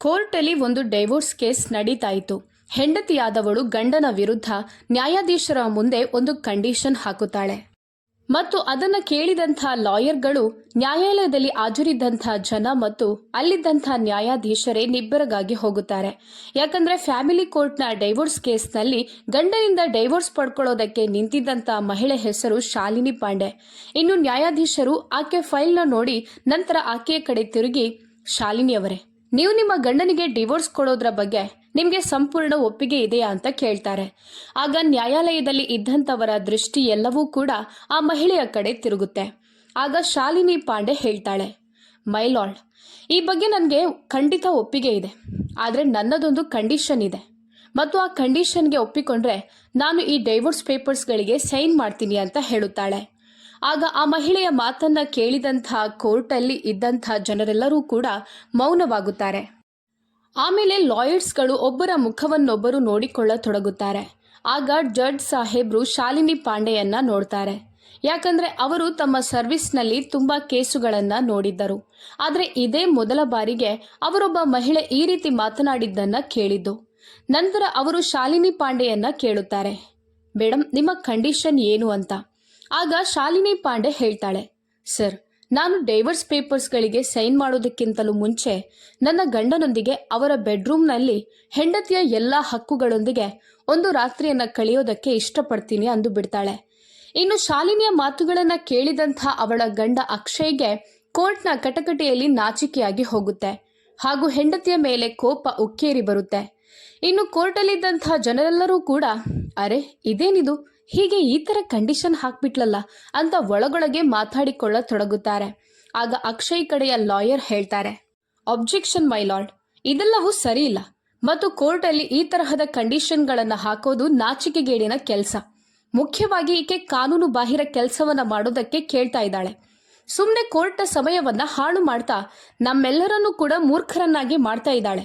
ಕೋರ್ಟಲ್ಲಿ ಒಂದು divorce case ನಡೀತಾ ಇತ್ತು ಹೆಂಡತಿಯಾದವಳು ಗಂಡನ ವಿರುದ್ಧ ನ್ಯಾಯಾಧೀಶರ ಮುಂದೆ ಒಂದು ಕಂಡೀಷನ್ ಹಾಕುತ್ತಾಳೆ. ಮತ್ತು ಅದನ್ನ ಕೇಳಿದಂಥ ಲಾಯರ್ಗಳು ನ್ಯಾಯಾಲಯದಲ್ಲಿ ಹಾಜರಿದ್ದಂಥ ಜನ ಮತ್ತು ಅಲ್ಲಿದ್ದಂಥ ನ್ಯಾಯಾಧೀಶರೇ ನಿಬ್ಬರಗಾಗಿ ಹೋಗುತ್ತಾರೆ. ಯಾಕಂದ್ರೆ ಫ್ಯಾಮಿಲಿ ಕೋರ್ಟ್ನ ಡೈವೋರ್ಸ್ ಕೇಸ್ನಲ್ಲಿ ಗಂಡನಿಂದ ಡೈವೋರ್ಸ್ ಪಡ್ಕೊಳ್ಳೋದಕ್ಕೆ ನಿಂತಿದ್ದಂಥ ಮಹಿಳೆ ಹೆಸರು ಶಾಲಿನಿ ಪಾಂಡೆ. ಇನ್ನು ನ್ಯಾಯಾಧೀಶರು ಆಕೆ ಫೈಲ್ನ ನೋಡಿ ನಂತರ ಆಕೆಯ ಕಡೆ ತಿರುಗಿ ಶಾಲಿನಿ ಅವರೇ ನೀವು ನಿಮ್ಮ ಗಂಡನಿಗೆ ಡಿವೋರ್ಸ್ ಕೊಡೋದ್ರ ಬಗ್ಗೆ ನಿಮಗೆ ಸಂಪೂರ್ಣ ಒಪ್ಪಿಗೆ ಇದೆಯಾ ಅಂತ ಕೇಳ್ತಾರೆ. ಆಗ ನ್ಯಾಯಾಲಯದಲ್ಲಿ ಇದ್ದಂಥವರ ದೃಷ್ಟಿ ಎಲ್ಲವೂ ಕೂಡ ಆ ಮಹಿಳೆಯ ಕಡೆ ತಿರುಗುತ್ತೆ. ಆಗ ಶಾಲಿನಿ ಪಾಂಡೆ ಹೇಳ್ತಾಳೆ, ಮೈ ಲಾರ್ಡ್, ಈ ಬಗ್ಗೆ ನನಗೆ ಖಂಡಿತ ಒಪ್ಪಿಗೆ ಇದೆ. ಆದರೆ ನನ್ನದೊಂದು ಕಂಡೀಷನ್ ಇದೆ. ಮತ್ತು ಆ ಕಂಡೀಷನ್ಗೆ ಒಪ್ಪಿಕೊಂಡ್ರೆ ನಾನು ಈ ಡೈವೋರ್ಸ್ ಪೇಪರ್ಸ್ಗಳಿಗೆ ಸೈನ್ ಮಾಡ್ತೀನಿ ಅಂತ ಹೇಳುತ್ತಾಳೆ. ಆಗ ಆ ಮಹಿಳೆಯ ಮಾತನ್ನ ಕೇಳಿದಂಥ ಕೋರ್ಟಲ್ಲಿ ಇದ್ದಂಥ ಜನರೆಲ್ಲರೂ ಕೂಡ ಮೌನವಾಗುತ್ತಾರೆ. ಆಮೇಲೆ ಲಾಯರ್ಸ್ಗಳು ಒಬ್ಬರ ಮುಖವನ್ನೊಬ್ಬರು ನೋಡಿಕೊಳ್ಳತೊಡಗುತ್ತಾರೆ. ಆಗ ಜಡ್ಜ್ ಸಾಹೇಬ್ರು ಶಾಲಿನಿ ಪಾಂಡೆಯನ್ನ ನೋಡ್ತಾರೆ. ಯಾಕಂದ್ರೆ ಅವರು ತಮ್ಮ ಸರ್ವಿಸ್ನಲ್ಲಿ ತುಂಬಾ ಕೇಸುಗಳನ್ನ ನೋಡಿದ್ದರು. ಆದರೆ ಇದೇ ಮೊದಲ ಬಾರಿಗೆ ಅವರೊಬ್ಬ ಮಹಿಳೆ ಈ ರೀತಿ ಮಾತನಾಡಿದ್ದನ್ನ ಕೇಳಿದ್ದು. ನಂತರ ಅವರು ಶಾಲಿನಿ ಪಾಂಡೆಯನ್ನ ಕೇಳುತ್ತಾರೆ. ಮೇಡಮ್ ನಿಮ್ಮ ಕಂಡೀಷನ್ ಏನು ಅಂತ? ಆಗ ಶಾಲಿನಿ ಪಾಂಡೆ ಹೇಳ್ತಾಳೆ, ಸರ್, ನಾನು ಡೈವರ್ಸ್ ಪೇಪರ್ಸ್ಗಳಿಗೆ ಸೈನ್ ಮಾಡೋದಕ್ಕಿಂತಲೂ ಮುಂಚೆ ನನ್ನ ಗಂಡನೊಂದಿಗೆ ಅವರ ಬೆಡ್ರೂಮ್ನಲ್ಲಿ ಹೆಂಡತಿಯ ಎಲ್ಲ ಹಕ್ಕುಗಳೊಂದಿಗೆ ಒಂದು ರಾತ್ರಿಯನ್ನು ಕಳೆಯೋದಕ್ಕೆ ಇಷ್ಟಪಡ್ತೀನಿ ಅಂದು ಬಿಡ್ತಾಳೆ. ಇನ್ನು ಶಾಲಿನಿಯ ಮಾತುಗಳನ್ನು ಕೇಳಿದಂಥ ಅವಳ ಗಂಡ ಅಕ್ಷಯ್ಗೆ ಕೋರ್ಟ್ನ ಕಟಕಟೆಯಲ್ಲಿ ನಾಚಿಕೆಯಾಗಿ ಹೋಗುತ್ತೆ ಹಾಗೂ ಹೆಂಡತಿಯ ಮೇಲೆ ಕೋಪ ಉಕ್ಕೇರಿ ಬರುತ್ತೆ. ಇನ್ನು ಕೋರ್ಟಲ್ಲಿದ್ದಂಥ ಜನರೆಲ್ಲರೂ ಕೂಡ, ಅರೆ, ಇದೇನಿದು? ಹೀಗೆ ಈ ಥರ ಕಂಡೀಷನ್ ಹಾಕ್ಬಿಟ್ಲಲ್ಲ ಅಂತ ಒಳಗೊಳಗೆ ಮಾತಾಡಿಕೊಳ್ಳತೊಡಗುತ್ತಾರೆ. ಆಗ ಅಕ್ಷಯ್ ಕಡೆಯ ಲಾಯರ್ ಹೇಳ್ತಾರೆ ಅಬ್ಜೆಕ್ಷನ್ ಮೈ ಲಾರ್ಡ್ ಇದೆಲ್ಲವೂ ಸರಿ ಇಲ್ಲ ಮತ್ತು ಕೋರ್ಟಲ್ಲಿ ಈ ತರಹದ ಕಂಡೀಷನ್ಗಳನ್ನು ಹಾಕೋದು ನಾಚಿಕೆಗೇಡಿನ ಕೆಲಸ. ಮುಖ್ಯವಾಗಿ ಈಕೆ ಕಾನೂನು ಬಾಹಿರ ಕೆಲಸವನ್ನ ಮಾಡೋದಕ್ಕೆ ಕೇಳ್ತಾ ಇದ್ದಾಳೆ. ಸುಮ್ಮನೆ ಕೋರ್ಟ್ನ ಸಮಯವನ್ನ ಹಾಳು ಮಾಡ್ತಾ ನಮ್ಮೆಲ್ಲರನ್ನೂ ಕೂಡ ಮೂರ್ಖರನ್ನಾಗಿ ಮಾಡ್ತಾ ಇದ್ದಾಳೆ.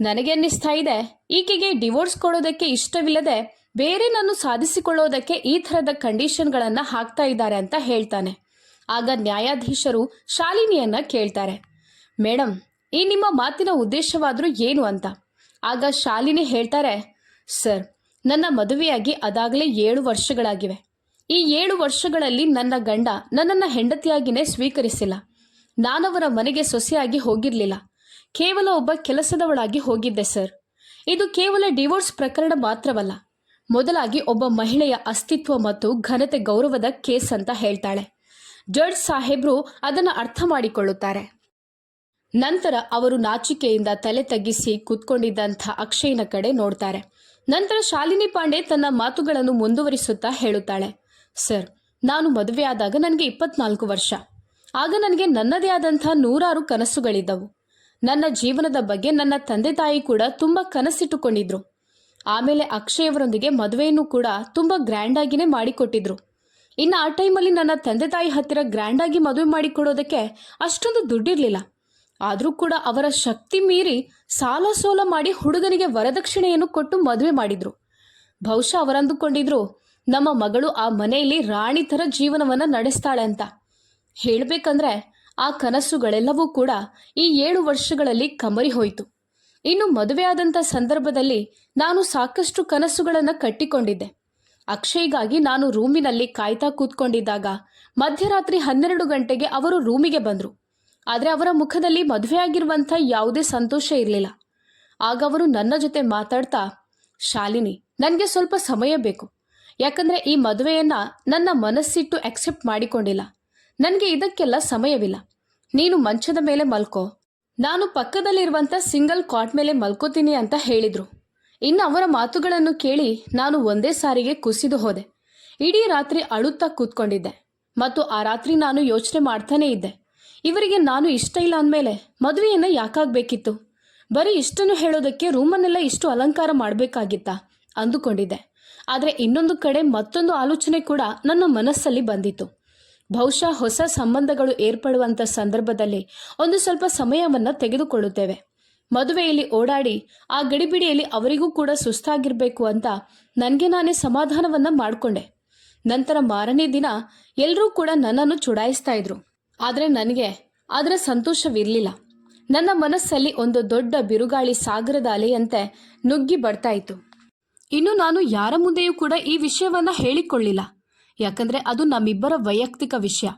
ನನಗೆ ಅನ್ನಿಸ್ತಾ ಇದೆ, ಈಕೆಗೆ ಡಿವೋರ್ಸ್ ಕೊಡೋದಕ್ಕೆ ಇಷ್ಟವಿಲ್ಲದೆ ಬೇರೆ ನಾನು ಸಾಧಿಸಿಕೊಳ್ಳೋದಕ್ಕೆ ಈ ಥರದ ಕಂಡೀಷನ್ಗಳನ್ನು ಹಾಕ್ತಾ ಇದ್ದಾರೆ ಅಂತ ಹೇಳ್ತಾನೆ. ಆಗ ನ್ಯಾಯಾಧೀಶರು ಶಾಲಿನಿಯನ್ನ ಕೇಳ್ತಾರೆ. ಮೇಡಮ್ ಈ ನಿಮ್ಮ ಮಾತಿನ ಉದ್ದೇಶವಾದರೂ ಏನು ಅಂತ? ಆಗ ಶಾಲಿನಿ ಹೇಳ್ತಾರೆ, ಸರ್, ನನ್ನ ಮದುವೆಯಾಗಿ ಅದಾಗಲೇ ಏಳು ವರ್ಷಗಳಾಗಿವೆ. ಈ ಏಳು ವರ್ಷಗಳಲ್ಲಿ ನನ್ನ ಗಂಡ ನನ್ನನ್ನು ಹೆಂಡತಿಯಾಗಿನೇ ಸ್ವೀಕರಿಸಿಲ್ಲ. ನಾನವರ ಮನೆಗೆ ಸೊಸೆಯಾಗಿ ಹೋಗಿರಲಿಲ್ಲ. ಕೇವಲ ಒಬ್ಬ ಕೆಲಸದವಳಾಗಿ ಹೋಗಿದ್ದೆ, ಸರ್. ಇದು ಕೇವಲ ಡಿವೋರ್ಸ್ ಪ್ರಕರಣ ಮಾತ್ರವಲ್ಲ. ಮೊದಲಾಗಿ ಒಬ್ಬ ಮಹಿಳೆಯ ಅಸ್ತಿತ್ವ ಮತ್ತು ಘನತೆ ಗೌರವದ ಕೇಸ್ ಅಂತ ಹೇಳ್ತಾಳೆ. ಜಡ್ಜ್ ಸಾಹೇಬ್ರು ಅದನ್ನು ಅರ್ಥ ಮಾಡಿಕೊಳ್ಳುತ್ತಾರೆ. ನಂತರ ಅವರು ನಾಚಿಕೆಯಿಂದ ತಲೆ ತಗ್ಗಿಸಿ ಕೂತ್ಕೊಂಡಿದ್ದಂಥ ಅಕ್ಷಯನ ಕಡೆ ನೋಡ್ತಾರೆ. ನಂತರ ಶಾಲಿನಿ ಪಾಂಡೆ ತನ್ನ ಮಾತುಗಳನ್ನು ಮುಂದುವರಿಸುತ್ತಾ ಹೇಳುತ್ತಾಳೆ. ಸರ್, ನಾನು ಮದುವೆಯಾದಾಗ ನನಗೆ ಇಪ್ಪತ್ನಾಲ್ಕು ವರ್ಷ. ಆಗ ನನಗೆ ನನ್ನದೇ ಆದಂಥ ನೂರಾರು ಕನಸುಗಳಿದ್ದವು. ನನ್ನ ಜೀವನದ ಬಗ್ಗೆ ನನ್ನ ತಂದೆ ತಾಯಿ ಕೂಡ ತುಂಬ ಕನಸಿಟ್ಟುಕೊಂಡಿದ್ರು. ಆಮೇಲೆ ಅಕ್ಷಯ್ ಅವರೊಂದಿಗೆ ಮದುವೆಯನ್ನು ಕೂಡ ತುಂಬ ಗ್ರ್ಯಾಂಡಾಗಿನೇ ಮಾಡಿಕೊಟ್ಟಿದ್ರು. ಇನ್ನು ಆ ಟೈಮಲ್ಲಿ ನನ್ನ ತಂದೆ ತಾಯಿ ಹತ್ತಿರ ಗ್ರ್ಯಾಂಡಾಗಿ ಮದುವೆ ಮಾಡಿಕೊಡೋದಕ್ಕೆ ಅಷ್ಟೊಂದು ದುಡ್ಡಿರಲಿಲ್ಲ. ಆದರೂ ಕೂಡ ಅವರ ಶಕ್ತಿ ಮೀರಿ ಸಾಲ ಸೋಲ ಮಾಡಿ ಹುಡುಗನಿಗೆ ವರದಕ್ಷಿಣೆಯನ್ನು ಕೊಟ್ಟು ಮದುವೆ ಮಾಡಿದ್ರು. ಬಹುಶಃ ಅವರಂದುಕೊಂಡಿದ್ರು ನಮ್ಮ ಮಗಳು ಆ ಮನೆಯಲ್ಲಿ ರಾಣಿ ಥರ ಜೀವನವನ್ನು ನಡೆಸ್ತಾಳೆ ಅಂತ. ಹೇಳಬೇಕಂದ್ರೆ ಆ ಕನಸುಗಳೆಲ್ಲವೂ ಕೂಡ ಈ ಏಳು ವರ್ಷಗಳಲ್ಲಿ ಕಮರಿ ಹೋಯಿತು. ಇನ್ನು ಮದುವೆಯಾದಂಥ ಸಂದರ್ಭದಲ್ಲಿ ನಾನು ಸಾಕಷ್ಟು ಕನಸುಗಳನ್ನು ಕಟ್ಟಿಕೊಂಡಿದ್ದೆ. ಅಕ್ಷಯ್ಗಾಗಿ ನಾನು ರೂಮಿನಲ್ಲಿ ಕಾಯ್ತಾ ಕೂತ್ಕೊಂಡಿದ್ದಾಗ ಮಧ್ಯರಾತ್ರಿ ಹನ್ನೆರಡು ಗಂಟೆಗೆ ಅವರು ರೂಮಿಗೆ ಬಂದರು. ಆದರೆ ಅವರ ಮುಖದಲ್ಲಿ ಮದುವೆಯಾಗಿರುವಂಥ ಯಾವುದೇ ಸಂತೋಷ ಇರಲಿಲ್ಲ. ಆಗ ಅವರು ನನ್ನ ಜೊತೆ ಮಾತಾಡ್ತಾ, ಶಾಲಿನಿ, ನನಗೆ ಸ್ವಲ್ಪ ಸಮಯ ಬೇಕು. ಯಾಕಂದ್ರೆ ಈ ಮದುವೆಯನ್ನ ನನ್ನ ಮನಸ್ಸಿಟ್ಟು ಅಕ್ಸೆಪ್ಟ್ ಮಾಡಿಕೊಂಡಿಲ್ಲ. ನನಗೆ ಇದಕ್ಕೆಲ್ಲ ಸಮಯವಿಲ್ಲ. ನೀನು ಮಂಚದ ಮೇಲೆ ಮಲ್ಕೋ. ನಾನು ಪಕ್ಕದಲ್ಲಿರುವಂಥ ಸಿಂಗಲ್ ಕಾಟ್ ಮೇಲೆ ಮಲ್ಕೋತೀನಿ ಅಂತ ಹೇಳಿದ್ರು. ಇನ್ನು ಅವರ ಮಾತುಗಳನ್ನು ಕೇಳಿ ನಾನು ಒಂದೇ ಸಾರಿಗೆ ಕುಸಿದು ಹೋದೆ. ಇಡೀ ರಾತ್ರಿ ಅಳುತ್ತಾ ಕೂತ್ಕೊಂಡಿದ್ದೆ. ಮತ್ತು ಆ ರಾತ್ರಿ ನಾನು ಯೋಚನೆ ಮಾಡ್ತಾನೇ ಇದ್ದೆ. ಇವರಿಗೆ ನಾನು ಇಷ್ಟ ಇಲ್ಲ ಅಂದಮೇಲೆ ಮದುವೆಯನ್ನು ಯಾಕಾಗಬೇಕಿತ್ತು? ಬರೀ ಇಷ್ಟನ್ನು ಹೇಳೋದಕ್ಕೆ ರೂಮನ್ನೆಲ್ಲ ಇಷ್ಟು ಅಲಂಕಾರ ಮಾಡಬೇಕಾಗಿತ್ತಾ? ಅಂದುಕೊಂಡಿದ್ದೆ. ಆದರೆ ಇನ್ನೊಂದು ಕಡೆ ಮತ್ತೊಂದು ಆಲೋಚನೆ ಕೂಡ ನನ್ನ ಮನಸ್ಸಲ್ಲಿ ಬಂದಿತ್ತು. ಬಹುಶಃ ಹೊಸ ಸಂಬಂಧಗಳು ಏರ್ಪಡುವಂಥ ಸಂದರ್ಭದಲ್ಲಿ ಒಂದು ಸ್ವಲ್ಪ ಸಮಯವನ್ನು ತೆಗೆದುಕೊಳ್ಳುತ್ತೇವೆ. ಮದುವೆಯಲ್ಲಿ ಓಡಾಡಿ ಆ ಗಡಿಬಿಡಿಯಲ್ಲಿ ಅವರಿಗೂ ಕೂಡ ಸುಸ್ತಾಗಿರಬೇಕು ಅಂತ ನನಗೆ ನಾನೇ ಸಮಾಧಾನವನ್ನ ಮಾಡಿಕೊಂಡೆ. ನಂತರ ಮಾರನೇ ದಿನ ಎಲ್ಲರೂ ಕೂಡ ನನ್ನನ್ನು ಚುಡಾಯಿಸ್ತಾ ಇದ್ರು. ಆದರೆ ನನಗೆ ಅದರ ಸಂತೋಷವಿರಲಿಲ್ಲ. ನನ್ನ ಮನಸ್ಸಲ್ಲಿ ಒಂದು ದೊಡ್ಡ ಬಿರುಗಾಳಿ ಸಾಗರದ ಅಲೆಯಂತೆ ನುಗ್ಗಿ ಬರ್ತಾ ಇತ್ತು. ಇನ್ನು ನಾನು ಯಾರ ಮುಂದೆಯೂ ಕೂಡ ಈ ವಿಷಯವನ್ನ ಹೇಳಿಕೊಳ್ಳಿಲ್ಲ. ಯಾಕಂದ್ರೆ ಅದು ನಮ್ಮಿಬ್ಬರ ವೈಯಕ್ತಿಕ ವಿಷಯ.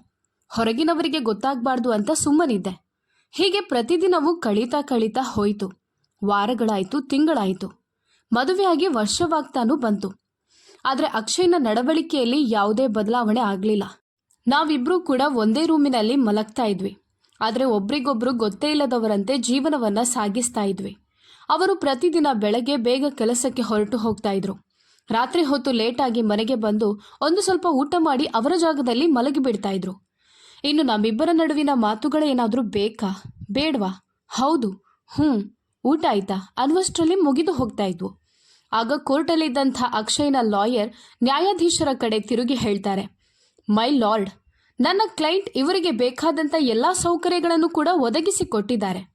ಹೊರಗಿನವರಿಗೆ ಗೊತ್ತಾಗಬಾರ್ದು ಅಂತ ಸುಮ್ಮನಿದ್ದೆ. ಹೀಗೆ ಪ್ರತಿದಿನವೂ ಕಳೀತಾ ಕಳೀತಾ ಹೋಯಿತು. ವಾರಗಳಾಯಿತು, ತಿಂಗಳಾಯಿತು. ಮದುವೆಯಾಗಿ ವರ್ಷವಾಗ್ತಾನೂ ಬಂತು. ಆದರೆ ಅಕ್ಷಯ್ನ ನಡವಳಿಕೆಯಲ್ಲಿ ಯಾವುದೇ ಬದಲಾವಣೆ ಆಗಲಿಲ್ಲ. ನಾವಿಬ್ಬರೂ ಕೂಡ ಒಂದೇ ರೂಮಿನಲ್ಲಿ ಮಲಗ್ತಾ ಇದ್ವಿ. ಆದರೆ ಒಬ್ರಿಗೊಬ್ರು ಗೊತ್ತೇ ಇಲ್ಲದವರಂತೆ ಜೀವನವನ್ನ ಸಾಗಿಸ್ತಾ ಇದ್ವಿ. ಅವರು ಪ್ರತಿದಿನ ಬೆಳಗ್ಗೆ ಬೇಗ ಕೆಲಸಕ್ಕೆ ಹೊರಟು ಹೋಗ್ತಾ ಇದ್ರು. ರಾತ್ರಿ ಹೊತ್ತು ಲೇಟಾಗಿ ಮನೆಗೆ ಬಂದು ಒಂದು ಸ್ವಲ್ಪ ಊಟ ಮಾಡಿ ಅವರ ಜಾಗದಲ್ಲಿ ಮಲಗಿ ಬಿಡ್ತಾ ಇದ್ರು. ಇನ್ನು ನಮ್ಮಿಬ್ಬರ ನಡುವಿನ ಮಾತುಗಳೇನಾದರೂ ಬೇಕಾ? ಬೇಡ್ವಾ? ಹೌದು. ಹ್ಞೂ ಊಟ ಆಯ್ತಾ? ಅನ್ನುವಷ್ಟರಲ್ಲಿ ಮುಗಿದು ಹೋಗ್ತಾ ಇದ್ವು. ಆಗ ಕೋರ್ಟಲ್ಲಿದ್ದಂಥ ಅಕ್ಷಯ್ನ ಲಾಯರ್ ನ್ಯಾಯಾಧೀಶರ ಕಡೆ ತಿರುಗಿ ಹೇಳ್ತಾರೆ ಮೈ ಲಾರ್ಡ್ ನನ್ನ ಕ್ಲೈಂಟ್ ಇವರಿಗೆ ಬೇಕಾದಂಥ ಎಲ್ಲ ಸೌಕರ್ಯಗಳನ್ನು ಕೂಡ ಒದಗಿಸಿ ಕೊಟ್ಟಿದ್ದಾರೆ.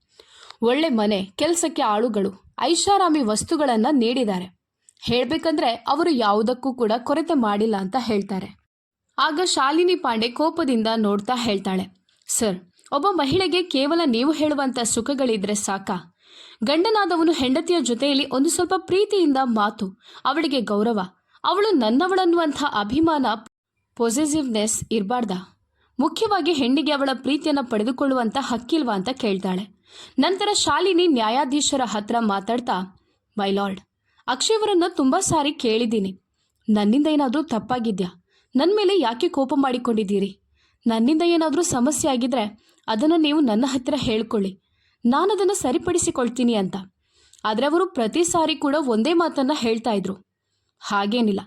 ಒಳ್ಳೆ ಮನೆ, ಕೆಲಸಕ್ಕೆ ಆಳುಗಳು, ಐಷಾರಾಮಿ ವಸ್ತುಗಳನ್ನು ನೀಡಿದ್ದಾರೆ. ಹೇಳಬೇಕಂದ್ರೆ ಅವರು ಯಾವುದಕ್ಕೂ ಕೂಡ ಕೊರತೆ ಮಾಡಿಲ್ಲ ಅಂತ ಹೇಳ್ತಾರೆ. ಆಗ ಶಾಲಿನಿ ಪಾಂಡೆ ಕೋಪದಿಂದ ನೋಡ್ತಾ ಹೇಳ್ತಾಳೆ, ಸರ್, ಒಬ್ಬ ಮಹಿಳೆಗೆ ಕೇವಲ ನೀವು ಹೇಳುವಂತ ಸುಖಗಳಿದ್ರೆ ಸಾಕಾ? ಗಂಡನಾದವನು ಹೆಂಡತಿಯ ಜೊತೆಯಲ್ಲಿ ಒಂದು ಸ್ವಲ್ಪ ಪ್ರೀತಿಯಿಂದ ಮಾತು, ಅವಳಿಗೆ ಗೌರವ, ಅವಳು ನನ್ನವಳನ್ನುವಂಥ ಅಭಿಮಾನ ಪೊಸೆಸಿವ್ನೆಸ್ ಇರಬಾರ್ದ? ಮುಖ್ಯವಾಗಿ ಹೆಣ್ಣಿಗೆ ಅವಳ ಪ್ರೀತಿಯನ್ನು ಪಡೆದುಕೊಳ್ಳುವಂತ ಹಕ್ಕಿಲ್ವಾ? ಅಂತ ಕೇಳ್ತಾಳೆ. ನಂತರ ಶಾಲಿನಿ ನ್ಯಾಯಾಧೀಶರ ಹತ್ರ ಮಾತಾಡ್ತಾ ಮೈ ಲಾರ್ಡ್ ಅಕ್ಷಯವರನ್ನ ತುಂಬಾ ಸಾರಿ ಕೇಳಿದ್ದೀನಿ. ನನ್ನಿಂದ ಏನಾದರೂ ತಪ್ಪಾಗಿದ್ಯಾ? ನನ್ನ ಮೇಲೆ ಯಾಕೆ ಕೋಪ ಮಾಡಿಕೊಂಡಿದ್ದೀರಿ? ನನ್ನಿಂದ ಏನಾದರೂ ಸಮಸ್ಯೆ ಆಗಿದ್ರೆ ಅದನ್ನು ನೀವು ನನ್ನ ಹತ್ತಿರ ಹೇಳ್ಕೊಳ್ಳಿ. ನಾನು ಅದನ್ನು ಸರಿಪಡಿಸಿಕೊಳ್ತೀನಿ ಅಂತ. ಆದರೆ ಅವರು ಪ್ರತಿ ಸಾರಿ ಕೂಡ ಒಂದೇ ಮಾತನ್ನು ಹೇಳ್ತಾ ಇದ್ರು. ಹಾಗೇನಿಲ್ಲ.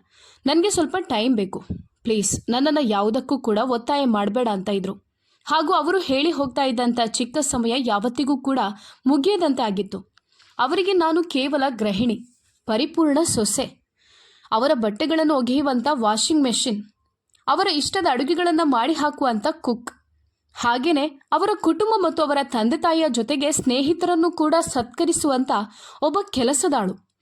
ನನಗೆ ಸ್ವಲ್ಪ ಟೈಮ್ ಬೇಕು. ಪ್ಲೀಸ್, ನನ್ನನ್ನು ಯಾವುದಕ್ಕೂ ಕೂಡ ಒತ್ತಾಯ ಮಾಡಬೇಡ ಅಂತ ಇದ್ರು. ಹಾಗೂ ಅವರು ಹೇಳಿ ಹೋಗ್ತಾ ಇದ್ದಂಥ ಚಿಕ್ಕ ಸಮಯ ಯಾವತ್ತಿಗೂ ಕೂಡ ಮುಗಿಯದಂತೆ ಆಗಿತ್ತು. ಅವರಿಗೆ ನಾನು ಕೇವಲ ಗೃಹಿಣಿ. ಪರಿಪೂರ್ಣ ಸೊಸೆ. ಅವರ ಬಟ್ಟೆಗಳನ್ನು ಒಗೆಯುವಂಥ ವಾಷಿಂಗ್ ಮೆಷಿನ್. ಅವರ ಇಷ್ಟದ ಅಡುಗೆಗಳನ್ನು ಮಾಡಿ ಹಾಕುವಂಥ ಕುಕ್. ಹಾಗೆಯೇ ಅವರ ಕುಟುಂಬ ಮತ್ತು ಅವರ ತಂದೆ ತಾಯಿಯ ಜೊತೆಗೆ ಸ್ನೇಹಿತರನ್ನು ಕೂಡ ಸತ್ಕರಿಸುವಂಥ ಒಬ್ಬ ಕೆಲಸದಾಳು.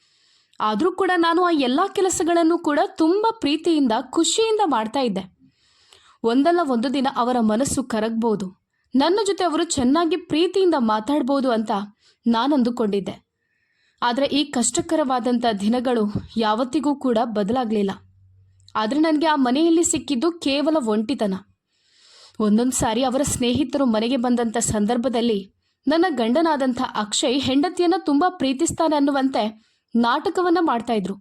ಆದರೂ ಕೂಡ ನಾನು ಆ ಎಲ್ಲ ಕೆಲಸಗಳನ್ನು ಕೂಡ ತುಂಬ ಪ್ರೀತಿಯಿಂದ, ಖುಷಿಯಿಂದ ಮಾಡ್ತಾ ಇದ್ದೆ. ಒಂದಲ್ಲ ಒಂದು ದಿನ ಅವರ ಮನಸ್ಸು ಕರಗ್ಬೋದು. ನನ್ನ ಜೊತೆ ಅವರು ಚೆನ್ನಾಗಿ ಪ್ರೀತಿಯಿಂದ ಮಾತಾಡ್ಬೋದು ಅಂತ ನಾನು ಅಂದುಕೊಂಡಿದ್ದೆ ಆದರೆ ಈ ಕಷ್ಟಕರವಾದಂಥ ದಿನಗಳು ಯಾವತ್ತಿಗೂ ಕೂಡ ಬದಲಾಗಲಿಲ್ಲ. ಆದರೆ ನನಗೆ ಆ ಮನೆಯಲ್ಲಿ ಸಿಕ್ಕಿದ್ದು ಕೇವಲ ಒಂಟಿತನ. ಒಂದೊಂದು ಸಾರಿ ಅವರ ಸ್ನೇಹಿತರು ಮನೆಗೆ ಬಂದಂಥ ಸಂದರ್ಭದಲ್ಲಿ ನನ್ನ ಗಂಡನಾದಂಥ ಅಕ್ಷಯ್ ಹೆಂಡತಿಯನ್ನು ತುಂಬ ಪ್ರೀತಿಸ್ತಾನೆ ಅನ್ನುವಂತೆ ನಾಟಕವನ್ನ ಮಾಡ್ತಾ ಇದ್ರು.